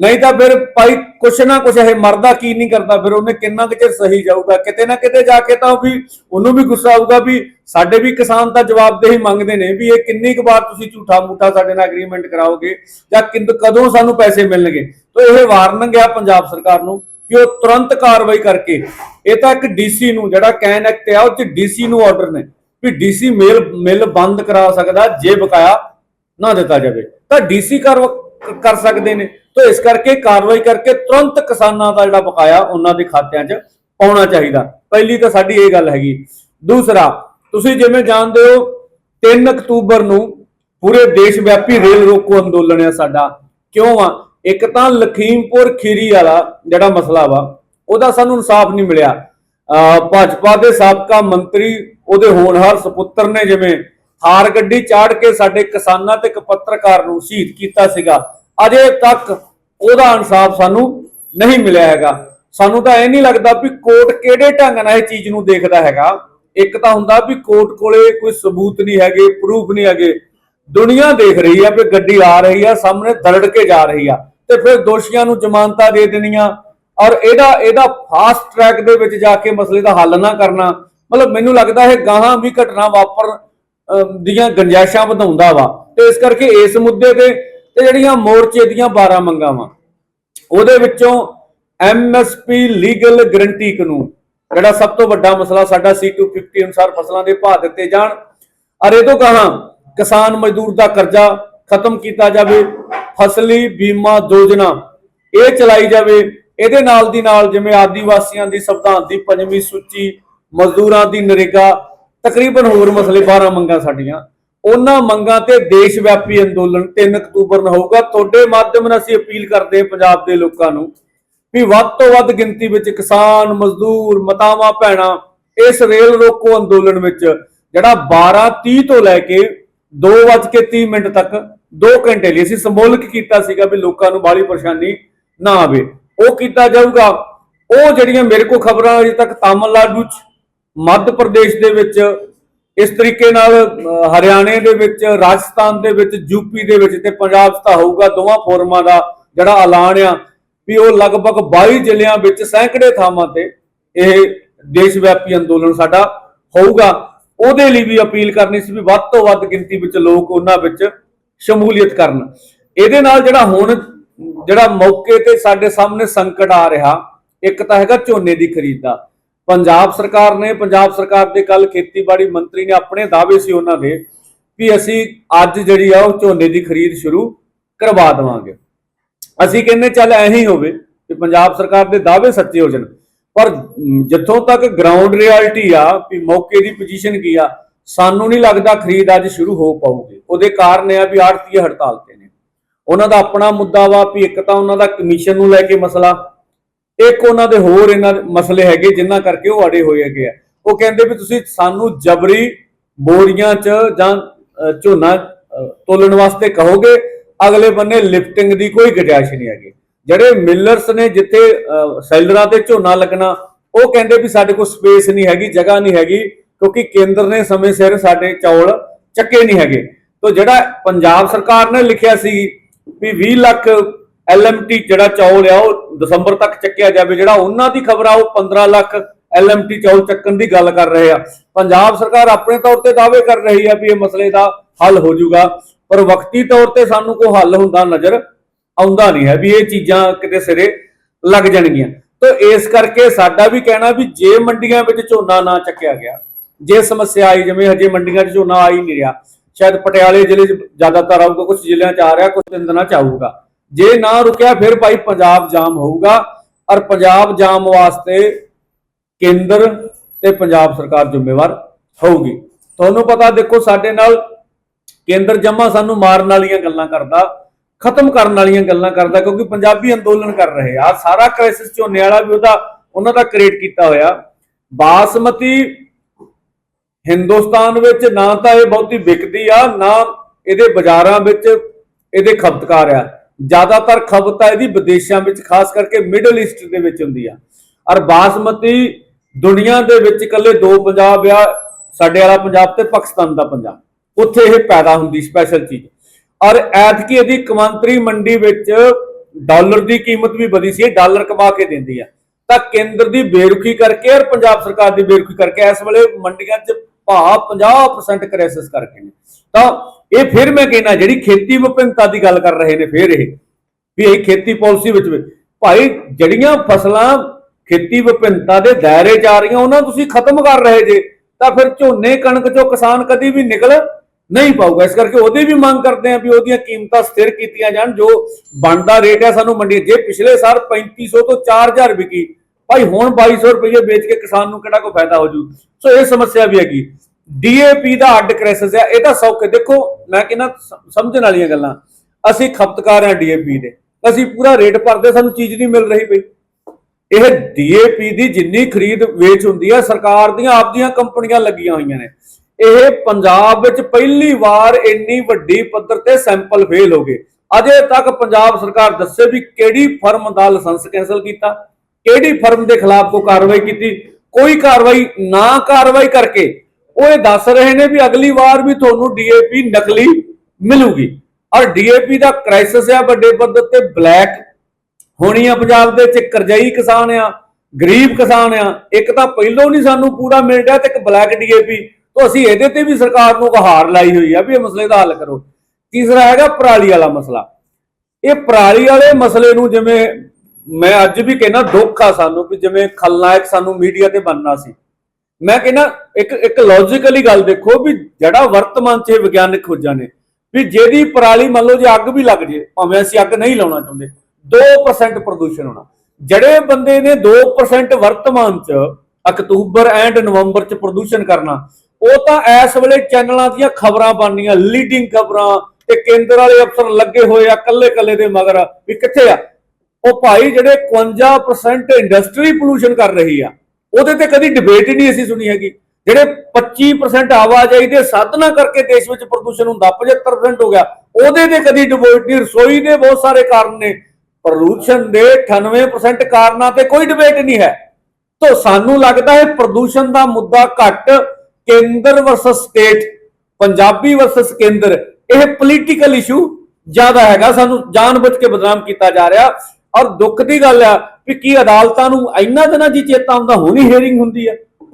A: ਨਹੀਂ ਤਾਂ ਫਿਰ ਭਾਈ ਕੁਛ ਨਾ ਕੁਛ ਇਹ ਮਰਦਾ ਕੀ ਨਹੀਂ ਕਰਦਾ, ਫਿਰ ਉਹਨੇ ਕਿੰਨਾ ਕੁ ਚਿਰ ਸਹੀ ਜਾਊਗਾ? ਕਿਤੇ ਨਾ ਕਿਤੇ ਜਾ ਕੇ ਤਾਂ ਵੀ ਉਹਨੂੰ ਵੀ ਗੁੱਸਾ ਆਊਗਾ ਵੀ ਸਾਡੇ ਵੀ ਕਿਸਾਨ ਤਾਂ ਜਵਾਬਦੇਹੀ ਮੰਗਦੇ ਨੇ ਵੀ ਇਹ ਕਿੰਨੀ ਕੁ ਵਾਰ ਤੁਸੀਂ ਝੂਠਾ ਮੂਠਾ ਸਾਡੇ ਨਾਲ ਐਗਰੀਮੈਂਟ ਕਰਾਓਗੇ ਜਾਂ ਕਿੰਦ, ਕਦੋਂ ਸਾਨੂੰ ਪੈਸੇ ਮਿਲਣਗੇ? ਤਾਂ ਇਹ ਵਾਰਨਿੰਗ ਆ ਪੰਜਾਬ ਸਰਕਾਰ ਨੂੰ ਕਿ ਉਹ ਤੁਰੰਤ ਕਾਰਵਾਈ ਕਰਕੇ, ਇਹ ਤਾਂ ਇੱਕ ਡੀਸੀ ਨੂੰ ਜਿਹੜਾ ਕੈਨ ਐਕਟ ਆ, ਉਹ ਚ ਡੀਸੀ ਨੂੰ ਆਰਡਰ ਨੇ ਵੀ ਡੀਸੀ ਮੇਲ, ਮਿਲ ਬੰਦ ਕਰਾ ਸਕਦਾ, ਜੇ ਬਕਾਇਆ ਨਾ ਦਿੱਤਾ ਜਾਵੇ। ਤਾਂ ਡੀਸੀ ਕਰ ਕਰ ਸਕਦੇ ਨੇ। ਤਾਂ ਇਸ ਕਰਕੇ ਕਾਰਵਾਈ ਕਰਕੇ ਤੁਰੰਤ ਕਿਸਾਨਾਂ ਦਾ ਜਿਹੜਾ ਬਕਾਇਆ ਉਹਨਾਂ ਦੇ ਖਾਤਿਆਂ 'ਚ ਪਾਉਣਾ ਚਾਹੀਦਾ। ਪਹਿਲੀ ਤਾਂ ਸਾਡੀ ਇਹ ਗੱਲ ਹੈਗੀ। ਦੂਸਰਾ, ਤੁਸੀਂ ਜਿਵੇਂ ਜਾਣਦੇ ਹੋ 3 ਅਕਤੂਬਰ ਨੂੰ ਪੂਰੇ ਦੇਸ਼ ਵਿਆਪੀ ਰੇਲ ਰੋਕੋ ਅੰਦੋਲਨ ਹੈ ਸਾਡਾ। ਕਿਉਂ ਆ? ਇੱਕ ਤਾਂ ਲਖੀਮਪੁਰ ਖੀਰੀ ਵਾਲਾ ਜਿਹੜਾ ਮਸਲਾ ਵਾ, ਉਹਦਾ ਸਾਨੂੰ ਇਨਸਾਫ ਨਹੀਂ ਮਿਲਿਆ। ਅਹ ਭਾਜਪਾ ਦੇ ਸਾਬਕਾ ਮੰਤਰੀ ਉਹਦੇ ਹੋਣਹਾਰ ਸੁਪੁੱਤਰ ਨੇ ਜਿਵੇਂ ਥਾਰ ਗੱਡੀ ਚਾੜ ਕੇ ਸਾਡੇ ਕਿਸਾਨਾਂ ਤੇ ਇੱਕ ਪੱਤਰਕਾਰ ਨੂੰ ਸ਼ਹੀਦ ਕੀਤਾ ਸੀਗਾ। ਅਜੇ ਤੱਕ ਉਹਦਾ ਇਨਸਾਫ ਸਾਨੂੰ ਨਹੀਂ ਮਿਲਿਆ ਹੈਗਾ। ਸਾਨੂੰ ਤਾਂ ਇਹ ਨਹੀਂ ਲੱਗਦਾ ਵੀ ਕੋਰਟ ਕਿਹੜੇ ਢੰਗ ਨਾਲ ਇਹ ਚੀਜ਼ ਨੂੰ ਦੇਖਦਾ ਹੈਗਾ। ਇੱਕ ਤਾਂ ਹੁੰਦਾ ਵੀ ਕੋਰਟ ਕੋਲੇ ਕੋਈ ਸਬੂਤ ਨਹੀਂ ਹੈਗੇ ਪ੍ਰੂਫ ਨਹੀਂ ਹੈਗੇ। ਦੁਨੀਆ ਦੇਖ ਰਹੀ ਹੈ ਵੀ ਗੱਡੀ ਆ ਰਹੀ ਆ, ਸਾਹਮਣੇ ਦਰੜ ਕੇ ਜਾ ਰਹੀ ਆ। ਤੇ ਫਿਰ ਦੋਸ਼ੀਆਂ ਨੂੰ ਜ਼ਮਾਨਤਾਂ ਦੇ ਦੇਣੀਆਂ। ਔਰ ਇਹਦਾ ਇਹਦਾ ਫਾਸਟ ਟਰੈਕ ਦੇ ਵਿੱਚ ਜਾ ਕੇ ਮਸਲੇ ਦਾ ਹੱਲ ਨਾ ਕਰਨਾ। ਮਤਲਬ ਮੈਨੂੰ ਲੱਗਦਾ ਇਹ ਗਾਹਾਂ ਵੀ ਘਟਨਾ ਵਾਪਰ ਦੀਆਂ ਗੰਜਾਇਸ਼ਾਂ ਵਧਾਉਂਦਾ ਵਾ। ਤੇ ਇਸ ਕਰਕੇ ਇਸ ਮੁੱਦੇ ਤੇ ਤੇ ਜਿਹੜੀਆਂ ਮੋਰਚੇ ਦੀਆਂ 12 ਮੰਗਾਂ ਵਾ, ਉਹਦੇ ਵਿੱਚੋਂ ਐਮਐਸਪੀ ਲੀਗਲ ਗਰੰਟੀ ਕਾਨੂੰਨ, ਜਿਹੜਾ ਸਭ ਤੋਂ ਵੱਡਾ ਮਸਲਾ ਸਾਡਾ C250 ਅਨੁਸਾਰ ਫਸਲਾਂ ਦੇ ਭਾਅ ਦਿੱਤੇ ਜਾਣ। ਔਰ ਇਹ ਤੋਂ ਕਹਾ ਕਿਸਾਨ ਮਜ਼ਦੂਰ ਦਾ ਕਰਜ਼ਾ ਖਤਮ ਕੀਤਾ ਜਾਵੇ, ਫਸਲੀ ਬੀਮਾ ਯੋਜਨਾ ਇਹ ਚਲਾਈ ਜਾਵੇ। ਇਹਦੇ ਨਾਲ ਦੀ ਨਾਲ ਜਿਵੇਂ ਆਦੀਵਾਸੀਆਂ ਦੀ ਸੰਵਿਧਾਨ ਦੀ ਪੰਜਵੀਂ ਸੂਚੀ, ਮਜ਼ਦੂਰਾਂ ਦੀ ਨਰੇਗਾ ਤਕਰੀਬਨ ਹੋਰ ਮਸਲੇ 12 ਮੰਗਾਂ ਸਾਡੀਆਂ। ਉਹਨਾਂ ਮੰਗਾਂ ਤੇ ਦੇਸ਼ ਵਿਆਪੀ ਅੰਦੋਲਨ 3 ਅਕਤੂਬਰ ਨੂੰ ਹੋਊਗਾ। ਤੁਹਾਡੇ ਮਾਧਿਅਮ ਨਾਲ ਅਸੀਂ ਅਪੀਲ ਕਰਦੇ ਹਾਂ ਪੰਜਾਬ ਦੇ ਲੋਕਾਂ ਨੂੰ ਵੀ ਵੱਧ ਤੋਂ ਵੱਧ ਗਿਣਤੀ ਵਿੱਚ ਕਿਸਾਨ, ਮਜ਼ਦੂਰ, ਮਤਾਵਾਂ, ਭੈਣਾਂ ਇਸ ਰੇਲ ਰੋਕੋ ਅੰਦੋਲਨ ਵਿੱਚ, ਜਿਹੜਾ 12:30 ਤੋਂ ਲੈ ਕੇ 2:30 ਮਿੰਟ ਤੱਕ 2 ਘੰਟੇ ਲਈ ਅਸੀਂ ਸੰਬੋਧਿਤ ਕੀਤਾ ਸੀਗਾ ਵੀ ਲੋਕਾਂ ਨੂੰ ਬਾਹਲੀ ਪਰੇਸ਼ਾਨੀ ਨਾ ਆਵੇ। ਉਹ ਕੀਤਾ ਜਾਊਗਾ। ਉਹ ਜਿਹੜੀਆਂ ਮੇਰੇ ਕੋਲ ਖਬਰਾਂ ਅਜੇ ਤੱਕ ਤਾਮਿਲਨਾਡੂ ਚ ਮੱਧ ਪ੍ਰਦੇਸ਼ ਦੇ ਵਿੱਚ, ਇਸ ਤਰੀਕੇ ਨਾਲ ਹਰਿਆਣੇ ਦੇ ਵਿੱਚ, ਰਾਜਸਥਾਨ ਦੇ ਵਿੱਚ ਯੂਪੀ ਦੇ ਵਿੱਚ ਤੇ ਪੰਜਾਬ 'ਚ ਤਾਂ ਹੋਊਗਾ, ਦੋਵਾਂ ਫੋਰਮਾਂ ਦਾ ਜਿਹੜਾ ਐਲਾਨ ਆ, ਵੀ ਉਹ ਲਗਭਗ 22 ਜ਼ਿਲ੍ਹਿਆਂ ਵਿੱਚ ਸੈਂਕੜੇ ਥਾਵਾਂ ਤੇ ਇਹ ਦੇਸ਼ ਵਿਆਪੀ ਅੰਦੋਲਨ ਸਾਡਾ ਹੋਊਗਾ। ਉਹਦੇ ਲਈ ਵੀ ਅਪੀਲ ਕਰਨੀ ਸੀ ਵੀ ਵੱਧ ਤੋਂ ਵੱਧ ਗਿਣਤੀ ਵਿੱਚ ਲੋਕ ਉਹਨਾਂ ਵਿੱਚ ਸ਼ਮੂਲੀਅਤ ਕਰਨ। ਇਹਦੇ ਨਾਲ ਜਿਹੜਾ ਹੁਣ, ਜਿਹੜਾ ਮੌਕੇ ਤੇ ਸਾਡੇ ਸਾਹਮਣੇ ਸੰਕਟ ਆ ਰਿਹਾ, ਇੱਕ ਤਾਂ ਹੈਗਾ ਝੋਨੇ ਦੀ ਖਰੀਦ ਦਾ। ਪੰਜਾਬ ਸਰਕਾਰ ਨੇ, ਪੰਜਾਬ ਸਰਕਾਰ ਦੇ ਕੱਲ ਖੇਤੀਬਾੜੀ ਮੰਤਰੀ ਨੇ ਆਪਣੇ ਦਾਅਵੇ ਸੀ ਉਹਨਾਂ ਦੇ ਵੀ ਅਸੀਂ ਅੱਜ ਜਿਹੜੀ ਆ ਉਹ ਝੋਨੇ ਦੀ ਖਰੀਦ ਸ਼ੁਰੂ ਕਰਵਾ ਦੇਵਾਂਗੇ। ਅਸੀਂ ਕਹਿੰਦੇ ਚੱਲ ਐਂ ਹੀ ਹੋਵੇ ਕਿ ਪੰਜਾਬ ਸਰਕਾਰ ਦੇ ਦਾਅਵੇ ਸੱਚੇ ਹੋ ਜਾਣ। ਪਰ ਜਿੱਥੋਂ ਤੱਕ ਗਰਾਊਂਡ ਰਿਐਲਿਟੀ ਆ ਵੀ ਮੌਕੇ ਦੀ ਪੋਜੀਸ਼ਨ ਕੀ ਆ, ਸਾਨੂੰ ਨਹੀਂ ਲੱਗਦਾ ਖਰੀਦ ਅੱਜ ਸ਼ੁਰੂ ਹੋ ਪਾਊਗੀ। ਉਹਦੇ ਕਾਰਨ ਇਹ ਆ ਵੀ ਆੜਤੀ ਹੜਤਾਲ ਤੇ ਨੇ। ਉਹਨਾਂ ਦਾ ਆਪਣਾ ਮੁੱਦਾ ਵਾ ਵੀ ਇੱਕ ਤਾਂ ਉਹਨਾਂ ਦਾ ਕਮਿਸ਼ਨ ਨੂੰ ਲੈ ਕੇ ਮਸਲਾ ਇੱਕ ਉਹਨਾਂ ਦੇ ਹੋਰ ਇਹਨਾਂ ਮਸਲੇ ਹੈਗੇ ਜਿਨ੍ਹਾਂ ਕਰਕੇ ਉਹ ਅੜੇ ਹੋਏ ਹੈਗੇ ਆ। ਉਹ ਕਹਿੰਦੇ ਵੀ ਤੁਸੀਂ ਸਾਨੂੰ ਜਬਰੀ ਬੋਰੀਆਂ 'ਚ ਜਾਂ ਝੋਨਾ ਤੋਲਣ ਵਾਸਤੇ ਕਹੋਗੇ, ਅਗਲੇ ਬੰਨੇ ਲਿਫਟਿੰਗ ਦੀ ਕੋਈ ਗੁੰਜਾਇਸ਼ ਨਹੀਂ ਹੈਗੀ। ਜਿਹੜੇ ਮਿਲਰਸ ਨੇ ਜਿੱਥੇ ਸੈਲਰਾਂ ਤੇ ਝੋਨਾ ਲੱਗਣਾ, ਉਹ ਕਹਿੰਦੇ ਵੀ ਸਾਡੇ ਕੋਲ ਸਪੇਸ ਨਹੀਂ ਹੈਗੀ, ਜਗ੍ਹਾ ਨਹੀਂ ਹੈਗੀ, ਕਿਉਂਕਿ ਕੇਂਦਰ ਨੇ ਸਮੇਂ ਸਿਰ ਸਾਡੇ ਚੌਲ ਚੱਕੇ ਨਹੀਂ ਹੈਗੇ। ਤੋਂ ਜਿਹੜਾ ਪੰਜਾਬ ਸਰਕਾਰ ਨੇ ਲਿਖਿਆ ਸੀ ਵੀ 20 ਲੱਖ ਐਲਐਮਟੀ ਜਿਹੜਾ ਚੌਲ ਆ, ਉਹ ਦਸੰਬਰ ਤੱਕ ਚੱਕਿਆ ਜਾਵੇ, ਜਿਹੜਾ ਉਹਨਾਂ ਦੀ ਖਬਰ ਆ, ਉਹ 15 ਲੱਖ ਐਲਐਮਟੀ ਚੌਲ ਚੱਕਣ ਦੀ ਗੱਲ ਕਰ ਰਹੇ ਆ। ਪੰਜਾਬ ਸਰਕਾਰ ਆਪਣੇ ਤੌਰ ਤੇ ਦਾਅਵੇ ਕਰ ਰਹੀ ਆ ਵੀ ਇਹ ਮਸਲੇ ਦਾ ਹੱਲ ਹੋ ਜਾਊਗਾ, ਪਰ ਵਕਤੀ ਤੌਰ ਤੇ ਸਾਨੂੰ ਕੋਈ ਹੱਲ ਹੁੰਦਾ ਨਜ਼ਰ ਆਉਂਦਾ ਨਹੀਂ ਹੈ ਵੀ ਇਹ ਚੀਜ਼ਾਂ ਕਿਤੇ ਸਿਰੇ ਲੱਗ ਜਾਣਗੀਆਂ। ਤਾਂ ਇਸ ਕਰਕੇ ਸਾਡਾ ਵੀ ਕਹਿਣਾ ਵੀ ਜੇ ਮੰਡੀਆਂ ਵਿੱਚ ਝੋਨਾ ਨਾ ਚੱਕਿਆ ਗਿਆ, ਜੇ ਸਮੱਸਿਆ ਆਈ, ਜਿਵੇਂ ਹਜੇ ਮੰਡੀਆਂ 'ਚ ਝੋਨਾ ਆ ਹੀ ਨਹੀਂ ਰਿਹਾ, ਸ਼ਾਇਦ ਪਟਿਆਲੇ ਜ਼ਿਲ੍ਹੇ 'ਚ ਜ਼ਿਆਦਾਤਰ ਆਊਗਾ ਕੁਝ ਜ਼ਿਲ੍ਹਿਆਂ 'ਚ ਆ ਰਿਹਾ ਕੁਝ ਤਿੰਨ ਦਿਨਾਂ 'ਚ ਆਊਗਾ। ਜੇ ਨਾ ਰੁਕਿਆ ਫਿਰ ਭਾਈ ਪੰਜਾਬ ਜਾਮ ਹੋਊਗਾ। ਔਰ ਪੰਜਾਬ ਜਾਮ ਵਾਸਤੇ ਕੇਂਦਰ ਤੇ ਪੰਜਾਬ ਸਰਕਾਰ ਜ਼ਿੰਮੇਵਾਰ ਹੋਊਗੀ। ਤੁਹਾਨੂੰ ਪਤਾ ਦੇਖੋ ਸਾਡੇ ਨਾਲ ਕੇਂਦਰ ਜਮਾ ਸਾਨੂੰ ਮਾਰਨ ਵਾਲੀਆਂ ਗੱਲਾਂ ਕਰਦਾ, ਖਤਮ ਕਰਨ ਵਾਲੀਆਂ ਗੱਲਾਂ ਕਰਦਾ, ਕਿਉਂਕਿ ਪੰਜਾਬੀ ਅੰਦੋਲਨ ਕਰ ਰਹੇ ਆ। ਸਾਰਾ ਕ੍ਰਾਈਸਿਸ ਝੋਨੇ ਵਾਲਾ ਵੀ ਉਹਦਾ, ਉਹਨਾਂ ਦਾ ਕ੍ਰੀਏਟ ਕੀਤਾ ਹੋਇਆ। ਬਾਸਮਤੀ ਹਿੰਦੁਸਤਾਨ ਵਿੱਚ ਨਾ ਤਾਂ ਇਹ ਬਹੁਤੀ ਵਿਕਦੀ ਆ, ਨਾ ਇਹਦੇ ਬਾਜ਼ਾਰਾਂ ਵਿੱਚ ਇਹਦੇ ਖਪਤਕਾਰ ਆ। ਜ਼ਿਆਦਾਤਰ ਖਪਤ ਇਹਦੀ ਵਿਦੇਸ਼ਾਂ ਵਿੱਚ, ਖਾਸ ਕਰਕੇ ਮਿਡਲ ਈਸਟ ਦੇ ਵਿੱਚ ਹੁੰਦੀ ਆ। ਔਰ ਬਾਸਮਤੀ ਦੁਨੀਆ ਦੇ ਵਿੱਚ ਇਕੱਲੇ ਦੋ ਪੰਜਾਬ ਆ, ਸਾਡੇ ਵਾਲਾ ਪੰਜਾਬ ਤੇ ਪਾਕਿਸਤਾਨ ਦਾ ਪੰਜਾਬ। ਉੱਥੇ ਇਹ ਪੈਦਾ ਹੁੰਦੀ ਸਪੈਸ਼ਲ ਚੀਜ਼। ਔਰ ਐਤਕੀ ਇਹਦੀ ਕਮਾਂਤਰੀ ਮੰਡੀ ਵਿੱਚ ਡਾਲਰ ਦੀ ਕੀਮਤ ਵੀ ਵਧੀ ਸੀ ਡਾਲਰ ਕਮਾ ਕੇ ਦਿੰਦੀ ਆ। ਤਾਂ ਕੇਂਦਰ ਦੀ ਬੇਰੁਖੀ ਕਰਕੇ ਔਰ ਪੰਜਾਬ ਸਰਕਾਰ ਦੀ ਬੇਰੁਖੀ ਕਰਕੇ ਇਸ ਵੇਲੇ ਮੰਡੀਆਂ 'ਚ ਭਾਅ 50% ਕ੍ਰਾਈਸਿਸ ਕਰਕੇ ਨੇ। ਤਾਂ ਇਹ ਫਿਰ ਮੈਂ ਕਹਿੰਦਾ ਜਿਹੜੀ ਖੇਤੀ ਵਿਭਿੰਨਤਾ ਦੀ ਗੱਲ ਕਰ ਰਹੇ ਨੇ ਫਿਰ ਇਹ, ਵੀ ਇਹ ਖੇਤੀ ਪਾਲਿਸੀ ਵਿੱਚ ਭਾਈ ਜਿਹੜੀਆਂ ਫਸਲਾਂ ਖੇਤੀ ਵਿਭਿੰਨਤਾ ਦੇ ਦਾਇਰੇ 'ਚ ਆ ਰਹੀਆਂ, ਉਹਨਾਂ ਨੂੰ ਤੁਸੀਂ ਖਤਮ ਕਰ ਰਹੇ ਜੇ, ਤਾਂ ਫਿਰ ਝੋਨੇ, ਕਣਕ ਚੋਂ ਕਿਸਾਨ ਕਦੀ ਵੀ ਨਿਕਲ ਨਹੀਂ ਪਾਊਗਾ। ਇਸ ਕਰਕੇ ਉਹਦੀ ਵੀ ਮੰਗ ਕਰਦੇ ਆ ਵੀ ਉਹਦੀਆਂ ਕੀਮਤਾਂ ਸਥਿਰ ਕੀਤੀਆਂ ਜਾਣ, ਜੋ ਬਣਦਾ ਰੇਟ ਹੈ ਸਾਨੂੰ ਮੰਡੀ ਜੇ ਪਿਛਲੇ ਸਾਲ 3500 ਤੋਂ 4000 ਵਿਕੀ, ਭਾਈ ਹੁਣ 2200 ਰੁਪਏ ਵੇਚ ਕੇ ਕਿਸਾਨ ਨੂੰ ਕਿਹੜਾ ਕੋਈ ਫਾਇਦਾ ਹੋ ਜੂ? ਸੋ ਇਹ ਸਮੱਸਿਆ ਵੀ ਹੈਗੀ। ਡੀਏਪੀ ਦਾ ਅੱਡ ਕ੍ਰਾਈਸਿਸ ਹੈ ਇਹ ਤਾਂ ਸੌਖੇ। ਦੇਖੋ, ਮੈਂ ਕਹਿੰਦਾ ਸਮਝਣ ਵਾਲੀਆਂ ਗੱਲਾਂ। ਅਸੀਂ ਖਪਤਕਾਰ ਹਾਂ ਡੀਏਪੀ ਦੇ। ਅਸੀਂ ਪੂਰਾ ਰੇਟ ਭਰਦੇ, ਸਾਨੂੰ ਚੀਜ਼ ਨਹੀਂ ਮਿਲ ਰਹੀ ਪਈ। ਇਹ ਡੀਏਪੀ ਦੀ ਜਿੰਨੀ ਖਰੀਦ ਵੇਚ ਹੁੰਦੀ ਹੈ ਸਰਕਾਰ ਦੀਆਂ ਆਪਦੀਆਂ ਕੰਪਨੀਆਂ ਲੱਗੀਆਂ ਹੋਈਆਂ ਨੇ। ਇਹ ਪੰਜਾਬ ਵਿੱਚ ਪਹਿਲੀ ਵਾਰ ਇੰਨੀ ਵੱਡੀ ਪੱਧਰ ਤੇ ਸੈਂਪਲ ਫੇਲ ਹੋ ਗਏ। ਅਜੇ ਤੱਕ ਪੰਜਾਬ ਸਰਕਾਰ ਦੱਸੇ ਵੀ ਕਿਹੜੀ ਫਰਮ ਦਾ ਲਾਇਸੈਂਸ ਕੈਨਸਲ ਕੀਤਾ, ਕਿਹੜੀ ਫਰਮ ਦੇ ਖਿਲਾਫ ਕੋਈ ਕਾਰਵਾਈ ਕੀਤੀ। ਕੋਈ ਕਾਰਵਾਈ ਨਾ ਕਾਰਵਾਈ ਕਰਕੇ ਉਹ ਇਹ ਦੱਸ ਰਹੇ ਨੇ ਵੀ ਅਗਲੀ ਵਾਰ ਵੀ ਤੁਹਾਨੂੰ ਡੀਏਪੀ ਨਕਲੀ ਮਿਲੂਗੀ। ਔਰ ਡੀਏਪੀ ਦਾ ਕ੍ਰਾਈਸਿਸ ਆ ਵੱਡੇ ਪੱਧਰ ਤੇ ਬਲੈਕ ਹੋਣੀ ਆ ਪੰਜਾਬ ਦੇ ਵਿੱਚ ਕਰਜ਼ਈ ਕਿਸਾਨ ਆ, ਗਰੀਬ ਕਿਸਾਨ ਆ, ਇੱਕ ਤਾਂ ਪਹਿਲੋਂ ਨਹੀਂ ਸਾਨੂੰ ਪੂਰਾ ਮਿਲ ਰਿਹਾ ਤੇ ਇੱਕ ਬਲੈਕ ਡੀਏਪੀ। ਤੋਂ ਅਸੀਂ ਇਹਦੇ ਤੇ ਵੀ ਸਰਕਾਰ ਨੂੰ ਗੁਹਾਰ ਲਾਈ ਹੋਈ ਆ ਵੀ ਇਹ ਮਸਲੇ ਦਾ ਹੱਲ ਕਰੋ। ਤੀਸਰਾ ਹੈਗਾ ਪਰਾਲੀ ਵਾਲਾ ਮਸਲਾ। ਇਹ ਪਰਾਲੀ ਵਾਲੇ ਮਸਲੇ ਨੂੰ ਜਿਵੇਂ ਮੈਂ ਅੱਜ ਵੀ ਕਹਿੰਦਾ ਦੁੱਖ ਆ ਸਾਨੂੰ ਵੀ ਜਿਵੇਂ ਖਲਨਾਇਕ ਸਾਨੂੰ ਮੀਡੀਆ ਤੇ ਬਣਨਾ ਸੀ। ਮੈਂ ਕਹਿੰਦਾ ਇੱਕ ਇੱਕ ਲੌਜੀਕਲੀ ਗੱਲ ਦੇਖੋ ਵੀ ਜਿਹੜਾ ਵਰਤਮਾਨ 'ਚ ਇਹ ਵਿਗਿਆਨਕ ਖੋਜਾਂ ਨੇ, ਵੀ ਜਿਹਦੀ ਪਰਾਲੀ ਮੰਨ ਲਓ ਜੇ ਅੱਗ ਵੀ ਲੱਗ ਜੇ, ਭਾਵੇਂ ਅਸੀਂ ਅੱਗ ਨਹੀਂ ਲਾਉਣਾ ਚਾਹੁੰਦੇ 2% ਪ੍ਰਦੂਸ਼ਣ ਹੋਣਾ। ਜਿਹੜੇ ਬੰਦੇ ਨੇ 2% ਵਰਤਮਾਨ 'ਚ ਅਕਤੂਬਰ ਐਂਡ ਨਵੰਬਰ 'ਚ ਪ੍ਰਦੂਸ਼ਣ ਕਰਨਾ, ਉਹ ਤਾਂ ਇਸ ਵੇਲੇ ਚੈਨਲਾਂ ਦੀਆਂ ਖਬਰਾਂ ਬਣਨੀਆਂ ਲੀਡਿੰਗ ਖਬਰਾਂ ਤੇ ਕੇਂਦਰ ਵਾਲੇ ਅਫਸਰ ਲੱਗੇ ਹੋਏ ਆ ਕੱਲੇ ਕੱਲੇ ਦੇ ਮਗਰ, ਵੀ ਕਿੱਥੇ ਆ? ਉਹ ਭਾਈ ਜਿਹੜੇ 51% ਇੰਡਸਟਰੀ ਪੋਲੂਸ਼ਨ ਕਰ ਰਹੀ ਆ। ਉਹਦੇ ਤੇ ਕਦੀ ਡਿਬੇਟ ਹੀ ਨਹੀਂ ਅਸੀਂ ਸੁਣੀ ਹੈਗੀ। ਜਿਹੜੇ 25% ਆਵਾਜਾਈ ਦੇ ਸਾਧਨਾ ਕਰਕੇ ਦੇਸ਼ ਵਿੱਚ ਪ੍ਰਦੂਸ਼ਣ ਹੁੰਦਾ 75% ਹੋ ਗਿਆ। ਉਹਦੇ ਤੇ ਕਦੀ ਡਿਬੇਟ ਨਹੀਂ, ਰਸੋਈ ਦੇ ਬਹੁਤ ਸਾਰੇ ਕਾਰਨ ਨੇ। ਪ੍ਰਦੂਸ਼ਣ ਦੇ 98% ਕਾਰਨਾਂ ਤੇ ਕੋਈ ਡਿਬੇਟ ਨਹੀਂ ਹੈ। ਤਾਂ ਸਾਨੂੰ ਲੱਗਦਾ ਹੈ ਪ੍ਰਦੂਸ਼ਣ ਦਾ ਮੁੱਦਾ ਘੱਟ, ਕੇਂਦਰ ਵਰਸਸ ਸਟੇਟ ਪੰਜਾਬੀ ਵਰਸਸ ਕੇਂਦਰ। ਇਹ ਪੋਲੀਟੀਕਲ ਇਸ਼ੂ ਜ਼ਿਆਦਾ ਹੈਗਾ, ਸਾਨੂੰ ਜਾਣਬੁੱਝ ਕੇ ਬਦਨਾਮ ਕੀਤਾ ਜਾ ਰਿਹਾ। ਔਰ ਦੁੱਖ ਦੀ ਗੱਲ ਆ ਵੀ ਕੀ ਅਦਾਲਤਾਂ ਨੂੰ ਇੰਨਾ ਦਿਨਾਂ ਦੀ ਚੇਤਾ ਆਉਂਦਾ ਹੁਣੀ ਹੀਅਰਿੰਗ ਹੁੰਦੀ ਆ।